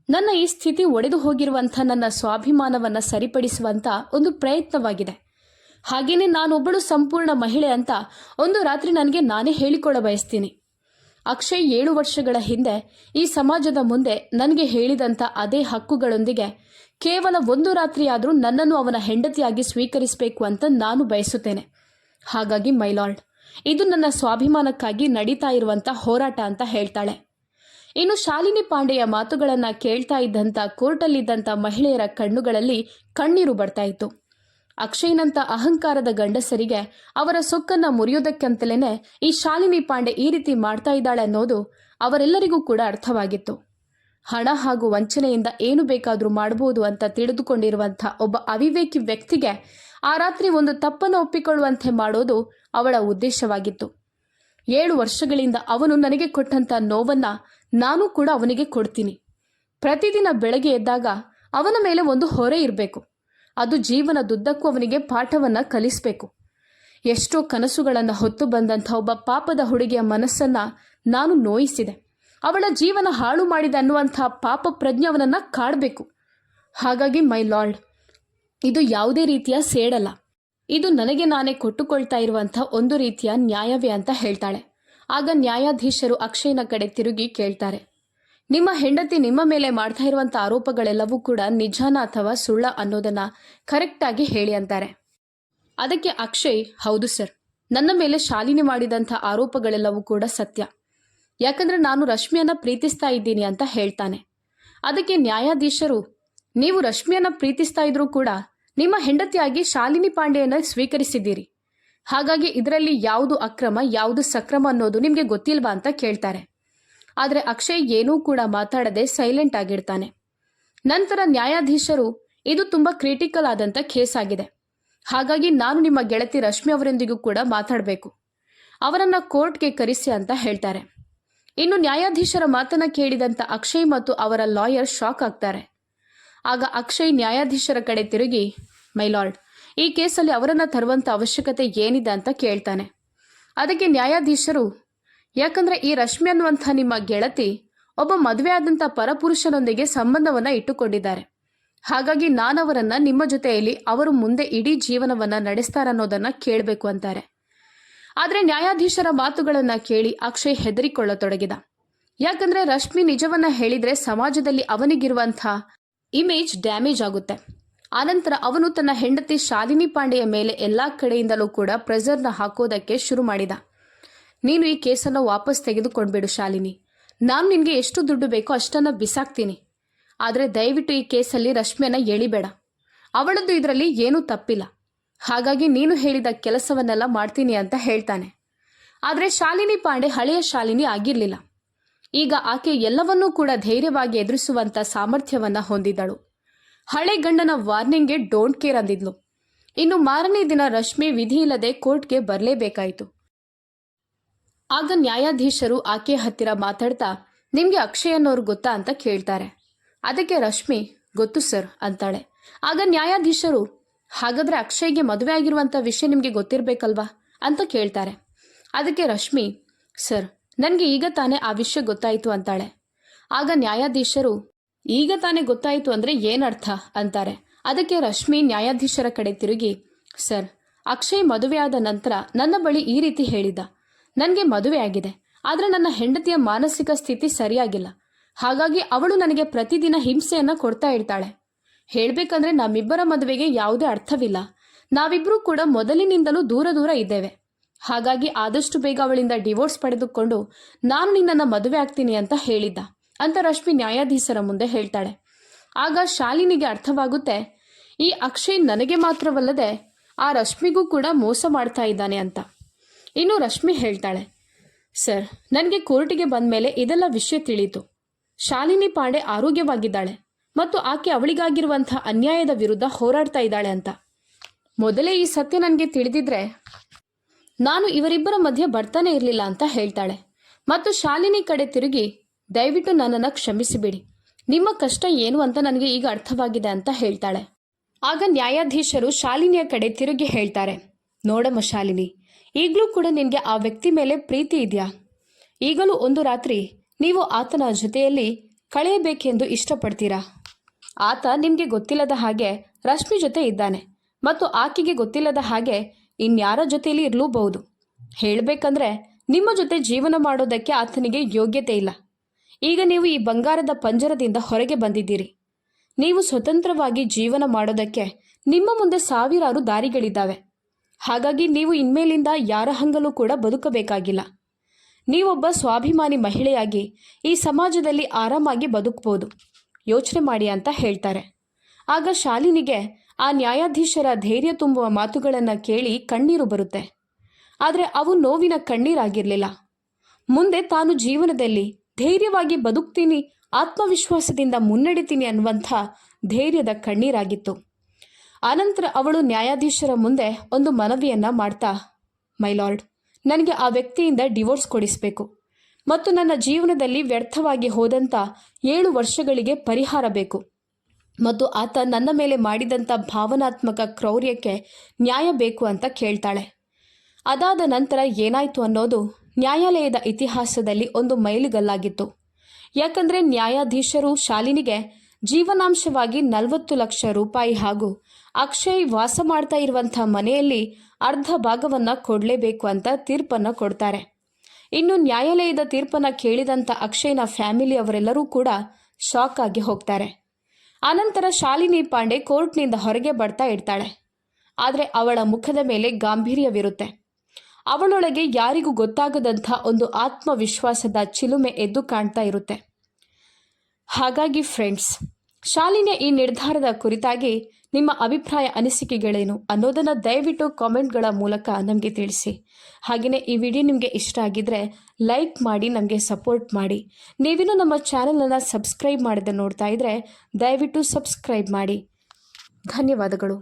ನನ್ನ ಈ ಸ್ಥಿತಿ ಒಡೆದು ಹೋಗಿರುವಂಥ ನನ್ನ ಸ್ವಾಭಿಮಾನವನ್ನು ಸರಿಪಡಿಸುವಂಥ ಒಂದು ಪ್ರಯತ್ನವಾಗಿದೆ. ಹಾಗೇನೆ ನಾನೊಬ್ಬಳು ಸಂಪೂರ್ಣ ಮಹಿಳೆ ಅಂತ ಒಂದು ರಾತ್ರಿ ನನಗೆ ನಾನೇ ಹೇಳಿಕೊಳ್ಳ ಬಯಸ್ತೀನಿ. ಅಕ್ಷಯ್ ಏಳು ವರ್ಷಗಳ ಹಿಂದೆ ಈ ಸಮಾಜದ ಮುಂದೆ ನನಗೆ ಹೇಳಿದಂಥ ಅದೇ ಹಕ್ಕುಗಳೊಂದಿಗೆ ಕೇವಲ ಒಂದು ರಾತ್ರಿಯಾದರೂ ನನ್ನನ್ನು ಅವನ ಹೆಂಡತಿಯಾಗಿ ಸ್ವೀಕರಿಸಬೇಕು ಅಂತ ನಾನು ಬಯಸುತ್ತೇನೆ. ಹಾಗಾಗಿ ಮೈಲಾರ್ಡ್ ಇದು ನನ್ನ ಸ್ವಾಭಿಮಾನಕ್ಕಾಗಿ ನಡೀತಾ ಇರುವಂಥ ಹೋರಾಟ ಅಂತ ಹೇಳ್ತಾಳೆ. ಇನ್ನು ಶಾಲಿನಿ ಪಾಂಡೆಯ ಮಾತುಗಳನ್ನ ಕೇಳ್ತಾ ಇದ್ದಂಥ ಕೋರ್ಟಲ್ಲಿದ್ದಂಥ ಮಹಿಳೆಯರ ಕಣ್ಣುಗಳಲ್ಲಿ ಕಣ್ಣೀರು ಬರ್ತಾ ಇತ್ತು. ಅಕ್ಷಯ್ನಂತ ಅಹಂಕಾರದ ಗಂಡಸರಿಗೆ ಅವರ ಸೊಕ್ಕನ್ನ ಮುರಿಯೋದಕ್ಕಂತಲೇ ಈ ಶಾಲಿನಿ ಪಾಂಡೆ ಈ ರೀತಿ ಮಾಡ್ತಾ ಇದ್ದಾಳೆ ಅನ್ನೋದು ಅವರೆಲ್ಲರಿಗೂ ಕೂಡ ಅರ್ಥವಾಗಿತ್ತು. ಹಣ ಹಾಗೂ ವಂಚನೆಯಿಂದ ಏನು ಬೇಕಾದರೂ ಮಾಡಬಹುದು ಅಂತ ತಿಳಿದುಕೊಂಡಿರುವಂಥ ಒಬ್ಬ ಅವಿವೇಕಿ ವ್ಯಕ್ತಿಗೆ ಆ ರಾತ್ರಿ ಒಂದು ತಪ್ಪನ್ನು ಒಪ್ಪಿಕೊಳ್ಳುವಂತೆ ಮಾಡೋದು ಅವಳ ಉದ್ದೇಶವಾಗಿತ್ತು. ಏಳು ವರ್ಷಗಳಿಂದ ಅವನು ನನಗೆ ಕೊಟ್ಟಂತ ನೋವನ್ನ ನಾನು ಕೂಡ ಅವನಿಗೆ ಕೊಡ್ತೀನಿ. ಪ್ರತಿದಿನ ಬೆಳಗ್ಗೆ ಎದ್ದಾಗ ಅವನ ಮೇಲೆ ಒಂದು ಹೊರೆ ಇರಬೇಕು. ಅದು ಜೀವನದುದ್ದಕ್ಕೂ ಅವನಿಗೆ ಪಾಠವನ್ನ ಕಲಿಸಬೇಕು. ಎಷ್ಟೋ ಕನಸುಗಳನ್ನು ಹೊತ್ತು ಬಂದಂಥ ಒಬ್ಬ ಪಾಪದ ಹುಡುಗಿಯ ಮನಸ್ಸನ್ನ ನಾನು ನೋಯಿಸಿದೆ. ಅವಳ ಜೀವನ ಹಾಳು ಮಾಡಿದೆ ಅನ್ನುವಂಥ ಪಾಪ ಪ್ರಜ್ಞೆ ಅವನನ್ನ ಕಾಡಬೇಕು. ಹಾಗಾಗಿ ಮೈ ಲಾರ್ಡ್, ಇದು ಯಾವುದೇ ರೀತಿಯ ಸೇಡಲ್ಲ. ಇದು ನನಗೆ ನಾನೇ ಕೊಟ್ಟುಕೊಳ್ತಾ ಇರುವಂಥ ಒಂದು ರೀತಿಯ ನ್ಯಾಯವೇ ಅಂತ ಹೇಳ್ತಾಳೆ. ಆಗ ನ್ಯಾಯಾಧೀಶರು ಅಕ್ಷಯ್ನ ಕಡೆ ತಿರುಗಿ ಕೇಳ್ತಾರೆ. ನಿಮ್ಮ ಹೆಂಡತಿ ನಿಮ್ಮ ಮೇಲೆ ಮಾಡ್ತಾ ಇರುವಂಥ ಆರೋಪಗಳೆಲ್ಲವೂ ಕೂಡ ನಿಜಾನ ಅಥವಾ ಸುಳ್ಳ ಅನ್ನೋದನ್ನ ಕರೆಕ್ಟಾಗಿ ಹೇಳಿ ಅಂತಾರೆ. ಅದಕ್ಕೆ ಅಕ್ಷಯ್, ಹೌದು ಸರ್. ನನ್ನ ಮೇಲೆ ಶಾಲಿನಿ ಮಾಡಿದಂಥ ಆರೋಪಗಳೆಲ್ಲವೂ ಕೂಡ ಸತ್ಯ. ಯಾಕಂದ್ರೆ ನಾನು ರಶ್ಮಿಯನ್ನ ಪ್ರೀತಿಸ್ತಾ ಇದ್ದೀನಿ ಅಂತ ಹೇಳ್ತಾನೆ. ಅದಕ್ಕೆ ನ್ಯಾಯಾಧೀಶರು, ನೀವು ರಶ್ಮಿಯನ್ನ ಪ್ರೀತಿಸ್ತಾ ಇದ್ರೂ ಕೂಡ ನಿಮ್ಮ ಹೆಂಡತಿಯಾಗಿ ಶಾಲಿನಿ ಪಾಂಡೆಯನ್ನ ಸ್ವೀಕರಿಸಿದ್ದೀರಿ. ಹಾಗಾಗಿ ಇದರಲ್ಲಿ ಯಾವುದು ಅಕ್ರಮ, ಯಾವುದು ಸಕ್ರಮ ಅನ್ನೋದು ನಿಮಗೆ ಗೊತ್ತಿಲ್ವಾ ಅಂತ ಕೇಳ್ತಾರೆ. ಆದರೆ ಅಕ್ಷಯ್ ಏನೂ ಕೂಡ ಮಾತಾಡದೆ ಸೈಲೆಂಟ್ ಆಗಿರ್ತಾನೆ. ನಂತರ ನ್ಯಾಯಾಧೀಶರು, ಇದು ತುಂಬಾ ಕ್ರಿಟಿಕಲ್ ಆದಂತ ಕೇಸ್ ಆಗಿದೆ. ಹಾಗಾಗಿ ನಾನು ನಿಮ್ಮ ಗೆಳತಿ ರಶ್ಮಿ ಅವರೊಂದಿಗೂ ಕೂಡ ಮಾತಾಡಬೇಕು. ಅವರನ್ನ ಕೋರ್ಟ್ಗೆ ಕರೆಸಿ ಅಂತ ಹೇಳ್ತಾರೆ. ಇನ್ನು ನ್ಯಾಯಾಧೀಶರ ಮಾತನ್ನ ಕೇಳಿದಂತ ಅಕ್ಷಯ್ ಮತ್ತು ಅವರ ಲಾಯರ್ ಶಾಕ್ ಆಗ್ತಾರೆ. ಆಗ ಅಕ್ಷಯ್ ನ್ಯಾಯಾಧೀಶರ ಕಡೆ ತಿರುಗಿ ಮೈಲಾರ್ಡ್ ಈ ಕೇಸಲ್ಲಿ ಅವರನ್ನು ತರುವಂತ ಅವಶ್ಯಕತೆ ಏನಿದೆ ಅಂತ ಕೇಳ್ತಾನೆ. ಅದಕ್ಕೆ ನ್ಯಾಯಾಧೀಶರು, ಯಾಕಂದ್ರೆ ಈ ರಶ್ಮಿ ಅನ್ನುವಂಥ ನಿಮ್ಮ ಗೆಳತಿ ಒಬ್ಬ ಮದುವೆ ಪರಪುರುಷನೊಂದಿಗೆ ಸಂಬಂಧವನ್ನ ಇಟ್ಟುಕೊಂಡಿದ್ದಾರೆ. ಹಾಗಾಗಿ ನಾನವರನ್ನ ನಿಮ್ಮ ಜೊತೆಯಲ್ಲಿ ಅವರು ಮುಂದೆ ಇಡೀ ಜೀವನವನ್ನ ನಡೆಸ್ತಾರನ್ನೋದನ್ನು ಕೇಳಬೇಕು ಅಂತಾರೆ. ಆದರೆ ನ್ಯಾಯಾಧೀಶರ ಮಾತುಗಳನ್ನು ಕೇಳಿ ಅಕ್ಷಯ್ ಹೆದರಿಕೊಳ್ಳತೊಡಗಿದ. ಯಾಕಂದ್ರೆ ರಶ್ಮಿ ನಿಜವನ್ನ ಹೇಳಿದ್ರೆ ಸಮಾಜದಲ್ಲಿ ಅವನಿಗಿರುವಂಥ ಇಮೇಜ್ ಡ್ಯಾಮೇಜ್ ಆಗುತ್ತೆ. ಆನಂತರ ಅವನು ತನ್ನ ಹೆಂಡತಿ ಶಾಲಿನಿ ಪಾಂಡೆಯ ಮೇಲೆ ಎಲ್ಲಾ ಕಡೆಯಿಂದಲೂ ಕೂಡ ಪ್ರೆಸರ್ನ ಹಾಕೋದಕ್ಕೆ ಶುರು ಮಾಡಿದ. ನೀನು ಈ ಕೇಸನ್ನು ವಾಪಸ್ ತೆಗೆದುಕೊಂಡ್ಬಿಡು ಶಾಲಿನಿ. ನಾನು ನಿನಗೆ ಎಷ್ಟು ದುಡ್ಡು ಬೇಕೋ ಅಷ್ಟನ್ನ ಬಿಸಾಕ್ತೀನಿ. ಆದರೆ ದಯವಿಟ್ಟು ಈ ಕೇಸಲ್ಲಿ ರಶ್ಮಿಯನ್ನ ಎಳಿಬೇಡ. ಅವಳದ್ದು ಇದರಲ್ಲಿ ಏನೂ ತಪ್ಪಿಲ್ಲ. ಹಾಗಾಗಿ ನೀನು ಹೇಳಿದ ಕೆಲಸವನ್ನೆಲ್ಲ ಮಾಡ್ತೀನಿ ಅಂತ ಹೇಳ್ತಾನೆ. ಆದರೆ ಶಾಲಿನಿ ಪಾಂಡೆ ಹಳೆಯ ಶಾಲಿನಿ ಆಗಿರಲಿಲ್ಲ. ಈಗ ಆಕೆ ಎಲ್ಲವನ್ನೂ ಕೂಡ ಧೈರ್ಯವಾಗಿ ಎದುರಿಸುವಂತ ಸಾಮರ್ಥ್ಯವನ್ನ ಹೊಂದಿದ್ದಳು ಹಳೆ ಗಂಡನ ವಾರ್ನಿಂಗ್ಗೆ ಡೋಂಟ್ ಕೇರ್ ಅಂದಿದ್ಲು. ಇನ್ನು ಮಾರನೇ ದಿನ ರಶ್ಮಿ ವಿಧಿ ಇಲ್ಲದೆ ಕೋರ್ಟ್ಗೆ ಬರಲೇಬೇಕಾಯಿತು. ಆಗ ನ್ಯಾಯಾಧೀಶರು ಆಕೆ ಹತ್ತಿರ ಮಾತಾಡ್ತಾ, ನಿಮ್ಗೆ ಅಕ್ಷಯ್ ಅನ್ನೋರು ಗೊತ್ತಾ ಅಂತ ಕೇಳ್ತಾರೆ. ಅದಕ್ಕೆ ರಶ್ಮಿ, ಗೊತ್ತು ಸರ್ ಅಂತಾಳೆ. ಆಗ ನ್ಯಾಯಾಧೀಶರು, ಹಾಗಾದ್ರೆ ಅಕ್ಷಯ್ಗೆ ಮದುವೆ ಆಗಿರುವಂಥ ವಿಷಯ ನಿಮಗೆ ಗೊತ್ತಿರಬೇಕಲ್ವಾ? ಅಂತ ಕೇಳ್ತಾರೆ. ಅದಕ್ಕೆ ರಶ್ಮಿ, ಸರ್, ನನಗೆ ಈಗ ತಾನೇ ಆ ವಿಷಯ ಗೊತ್ತಾಯಿತು ಅಂತಾಳೆ. ಆಗ ನ್ಯಾಯಾಧೀಶರು ಈಗ ತಾನೇ ಗೊತ್ತಾಯಿತು ಅಂದರೆ ಏನರ್ಥ ಅಂತಾರೆ. ಅದಕ್ಕೆ ರಶ್ಮಿ ನ್ಯಾಯಾಧೀಶರ ಕಡೆ ತಿರುಗಿ, ಸರ್, ಅಕ್ಷಯ್ ಮದುವೆಯಾದ ನಂತರ ನನ್ನ ಬಳಿ ಈ ರೀತಿ ಹೇಳಿದ. ನನಗೆ ಮದುವೆ ಆಗಿದೆ. ಆದರೆ ನನ್ನ ಹೆಂಡತಿಯ ಮಾನಸಿಕ ಸ್ಥಿತಿ ಸರಿಯಾಗಿಲ್ಲ. ಹಾಗಾಗಿ ಅವಳು ನನಗೆ ಪ್ರತಿದಿನ ಹಿಂಸೆಯನ್ನು ಕೊಡ್ತಾ ಇರ್ತಾಳೆ. ಹೇಳಬೇಕಂದ್ರೆ ನಮ್ಮಿಬ್ಬರ ಮದುವೆಗೆ ಯಾವುದೇ ಅರ್ಥವಿಲ್ಲ. ನಾವಿಬ್ಬರೂ ಕೂಡ ಮೊದಲಿನಿಂದಲೂ ದೂರ ದೂರ ಇದ್ದೇವೆ. ಹಾಗಾಗಿ ಆದಷ್ಟು ಬೇಗ ಅವಳಿಂದ ಡಿವೋರ್ಸ್ ಪಡೆದುಕೊಂಡು ನಾನು ನಿನ್ನನ್ನು ಮದುವೆ ಆಗ್ತೀನಿ ಅಂತ ಹೇಳಿದ್ದ. ಅಂತ ರಶ್ಮಿ ನ್ಯಾಯಾಧೀಶರ ಮುಂದೆ ಹೇಳ್ತಾಳೆ. ಆಗ ಶಾಲಿನಿಗೆ ಅರ್ಥವಾಗುತ್ತೆ, ಈ ಅಕ್ಷಯ್ ನನಗೆ ಮಾತ್ರವಲ್ಲದೆ ಆ ರಶ್ಮಿಗೂ ಕೂಡ ಮೋಸ ಮಾಡ್ತಾ ಇದ್ದಾನೆ ಅಂತ. ಇನ್ನು ರಶ್ಮಿ ಹೇಳ್ತಾಳೆ, ಸರ್, ನನಗೆ ಕೋರ್ಟಿಗೆ ಬಂದ ಮೇಲೆ ಇದೆಲ್ಲ ವಿಷಯ ತಿಳಿಯಿತು. ಶಾಲಿನಿ ಪಾಂಡೆ ಆರೋಗ್ಯವಾಗಿದ್ದಾಳೆ ಮತ್ತು ಆಕೆ ಅವಳಿಗಾಗಿರುವಂಥ ಅನ್ಯಾಯದ ವಿರುದ್ಧ ಹೋರಾಡ್ತಾ ಇದ್ದಾಳೆ ಅಂತ. ಮೊದಲೇ ಈ ಸತ್ಯ ನನಗೆ ತಿಳಿದಿದ್ರೆ ನಾನು ಇವರಿಬ್ಬರ ಮಧ್ಯೆ ಬರ್ತಾನೆ ಇರಲಿಲ್ಲ ಅಂತ ಹೇಳ್ತಾಳೆ. ಮತ್ತು ಶಾಲಿನಿ ಕಡೆ ತಿರುಗಿ ದಯವಿಟ್ಟು ನನ್ನನ್ನು ಕ್ಷಮಿಸಿಬಿಡಿ. ನಿಮ್ಮ ಕಷ್ಟ ಏನು ಅಂತ ನನಗೆ ಈಗ ಅರ್ಥವಾಗಿದೆ ಅಂತ ಹೇಳ್ತಾಳೆ. ಆಗ ನ್ಯಾಯಾಧೀಶರು ಶಾಲಿನಿಯ ಕಡೆ ತಿರುಗಿ ಹೇಳ್ತಾರೆ, ನೋಡಮ್ಮ ಶಾಲಿನಿ, ಈಗಲೂ ಕೂಡ ನಿನಗೆ ಆ ವ್ಯಕ್ತಿ ಮೇಲೆ ಪ್ರೀತಿ ಇದೆಯಾ? ಈಗಲೂ ಒಂದು ರಾತ್ರಿ ನೀವು ಆತನ ಜೊತೆಯಲ್ಲಿ ಕಳೆಯಬೇಕೆಂದು ಇಷ್ಟಪಡ್ತೀರಾ? ಆತ ನಿಮಗೆ ಗೊತ್ತಿಲ್ಲದ ಹಾಗೆ ರಶ್ಮಿ ಜೊತೆ ಇದ್ದಾನೆ ಮತ್ತು ಆಕೆಗೆ ಗೊತ್ತಿಲ್ಲದ ಹಾಗೆ ಇನ್ಯಾರ ಜೊತೆಯಲ್ಲಿ ಇರಲೂಬಹುದು. ಹೇಳಬೇಕಂದ್ರೆ ನಿಮ್ಮ ಜೊತೆ ಜೀವನ ಮಾಡೋದಕ್ಕೆ ಆತನಿಗೆ ಯೋಗ್ಯತೆ ಇಲ್ಲ. ಈಗ ನೀವು ಈ ಬಂಗಾರದ ಪಂಜರದಿಂದ ಹೊರಗೆ ಬಂದಿದ್ದೀರಿ. ನೀವು ಸ್ವತಂತ್ರವಾಗಿ ಜೀವನ ಮಾಡೋದಕ್ಕೆ ನಿಮ್ಮ ಮುಂದೆ ಸಾವಿರಾರು ದಾರಿಗಳಿದ್ದಾವೆ. ಹಾಗಾಗಿ ನೀವು ಇನ್ಮೇಲಿಂದ ಯಾರ ಹಂಗಲೂ ಕೂಡ ಬದುಕಬೇಕಾಗಿಲ್ಲ. ನೀವೊಬ್ಬ ಸ್ವಾಭಿಮಾನಿ ಮಹಿಳೆಯಾಗಿ ಈ ಸಮಾಜದಲ್ಲಿ ಆರಾಮಾಗಿ ಬದುಕ್ಬೋದು. ಯೋಚನೆ ಮಾಡಿ ಅಂತ ಹೇಳ್ತಾರೆ. ಆಗ ಶಾಲಿನಿಗೆ ಆ ನ್ಯಾಯಾಧೀಶರ ಧೈರ್ಯ ತುಂಬುವ ಮಾತುಗಳನ್ನು ಕೇಳಿ ಕಣ್ಣೀರು ಬರುತ್ತೆ. ಆದರೆ ಅವು ನೋವಿನ ಕಣ್ಣೀರಾಗಿರಲಿಲ್ಲ. ಮುಂದೆ ತಾನು ಜೀವನದಲ್ಲಿ ಧೈರ್ಯವಾಗಿ ಬದುಕ್ತೀನಿ, ಆತ್ಮವಿಶ್ವಾಸದಿಂದ ಮುನ್ನಡೆತೀನಿ ಅನ್ನುವಂಥ ಧೈರ್ಯದ ಕಣ್ಣೀರಾಗಿತ್ತು. ಆನಂತರ ಅವಳು ನ್ಯಾಯಾಧೀಶರ ಮುಂದೆ ಒಂದು ಮನವಿಯನ್ನ ಮಾಡ್ತಾ ಮೈಲಾರ್ಡ್ ನನಗೆ ಆ ವ್ಯಕ್ತಿಯಿಂದ ಡಿವೋರ್ಸ್ ಕೊಡಿಸಬೇಕು ಮತ್ತು ನನ್ನ ಜೀವನದಲ್ಲಿ ವ್ಯರ್ಥವಾಗಿ ಹೋದಂಥ ಏಳು ವರ್ಷಗಳಿಗೆ ಪರಿಹಾರ ಬೇಕು ಮತ್ತು ಆತ ನನ್ನ ಮೇಲೆ ಮಾಡಿದಂಥ ಭಾವನಾತ್ಮಕ ಕ್ರೌರ್ಯಕ್ಕೆ ನ್ಯಾಯ ಬೇಕು ಅಂತ ಕೇಳ್ತಾಳೆ. ಅದಾದ ನಂತರ ಏನಾಯಿತು ಅನ್ನೋದು ನ್ಯಾಯಾಲಯದ ಇತಿಹಾಸದಲ್ಲಿ ಒಂದು ಮೈಲುಗಲ್ಲಾಗಿತ್ತು. ಯಾಕಂದರೆ ನ್ಯಾಯಾಧೀಶರು ಶಾಲಿನಿಗೆ ಜೀವನಾಂಶವಾಗಿ ನಲವತ್ತು ಲಕ್ಷ ರೂಪಾಯಿ ಹಾಗೂ ಅಕ್ಷಯ್ ವಾಸ ಮಾಡ್ತಾ ಇರುವಂಥ ಮನೆಯಲ್ಲಿ ಅರ್ಧ ಭಾಗವನ್ನು ಕೊಡಲೇಬೇಕು ಅಂತ ತೀರ್ಪನ್ನು ಕೊಡ್ತಾರೆ. ಇನ್ನು ನ್ಯಾಯಾಲಯದ ತೀರ್ಪನ್ನು ಕೇಳಿದಂಥ ಅಕ್ಷಯ್ನ ಫ್ಯಾಮಿಲಿ ಅವರೆಲ್ಲರೂ ಕೂಡ ಶಾಕ್ ಆಗಿ ಹೋಗ್ತಾರೆ. ಆನಂತರ ಶಾಲಿನಿ ಪಾಂಡೆ ಕೋರ್ಟ್ನಿಂದ ಹೊರಗೆ ಬರ್ತಾ ಇರ್ತಾಳೆ. ಆದರೆ ಅವಳ ಮುಖದ ಮೇಲೆ ಗಾಂಭೀರ್ಯವಿರುತ್ತೆ. ಅವಳೊಳಗೆ ಯಾರಿಗೂ ಗೊತ್ತಾಗದಂಥ ಒಂದು ಆತ್ಮವಿಶ್ವಾಸದ ಚಿಲುಮೆ ಎದ್ದು ಕಾಣ್ತಾ ಇರುತ್ತೆ. ಹಾಗಾಗಿ ಫ್ರೆಂಡ್ಸ್ ಶಾಲಿನಿಯ ಈ ನಿರ್ಧಾರದ ಕುರಿತಾಗಿ ನಿಮ್ಮ ಅಭಿಪ್ರಾಯ ಅನಿಸಿಕೆಗಳೇನು ಅನ್ನೋದನ್ನು ದಯವಿಟ್ಟು ಕಾಮೆಂಟ್ಗಳ ಮೂಲಕ ನಮಗೆ ತಿಳಿಸಿ. ಹಾಗೆಯೇ ಈ ವಿಡಿಯೋ ನಿಮಗೆ ಇಷ್ಟ ಆಗಿದ್ದರೆ ಲೈಕ್ ಮಾಡಿ, ನಮಗೆ ಸಪೋರ್ಟ್ ಮಾಡಿ. ನೀವಿನ್ನೂ ನಮ್ಮ ಚಾನಲನ್ನು ಸಬ್ಸ್ಕ್ರೈಬ್ ಮಾಡಿದ ನೋಡ್ತಾ ಇದ್ದರೆ ದಯವಿಟ್ಟು ಸಬ್ಸ್ಕ್ರೈಬ್ ಮಾಡಿ. ಧನ್ಯವಾದಗಳು.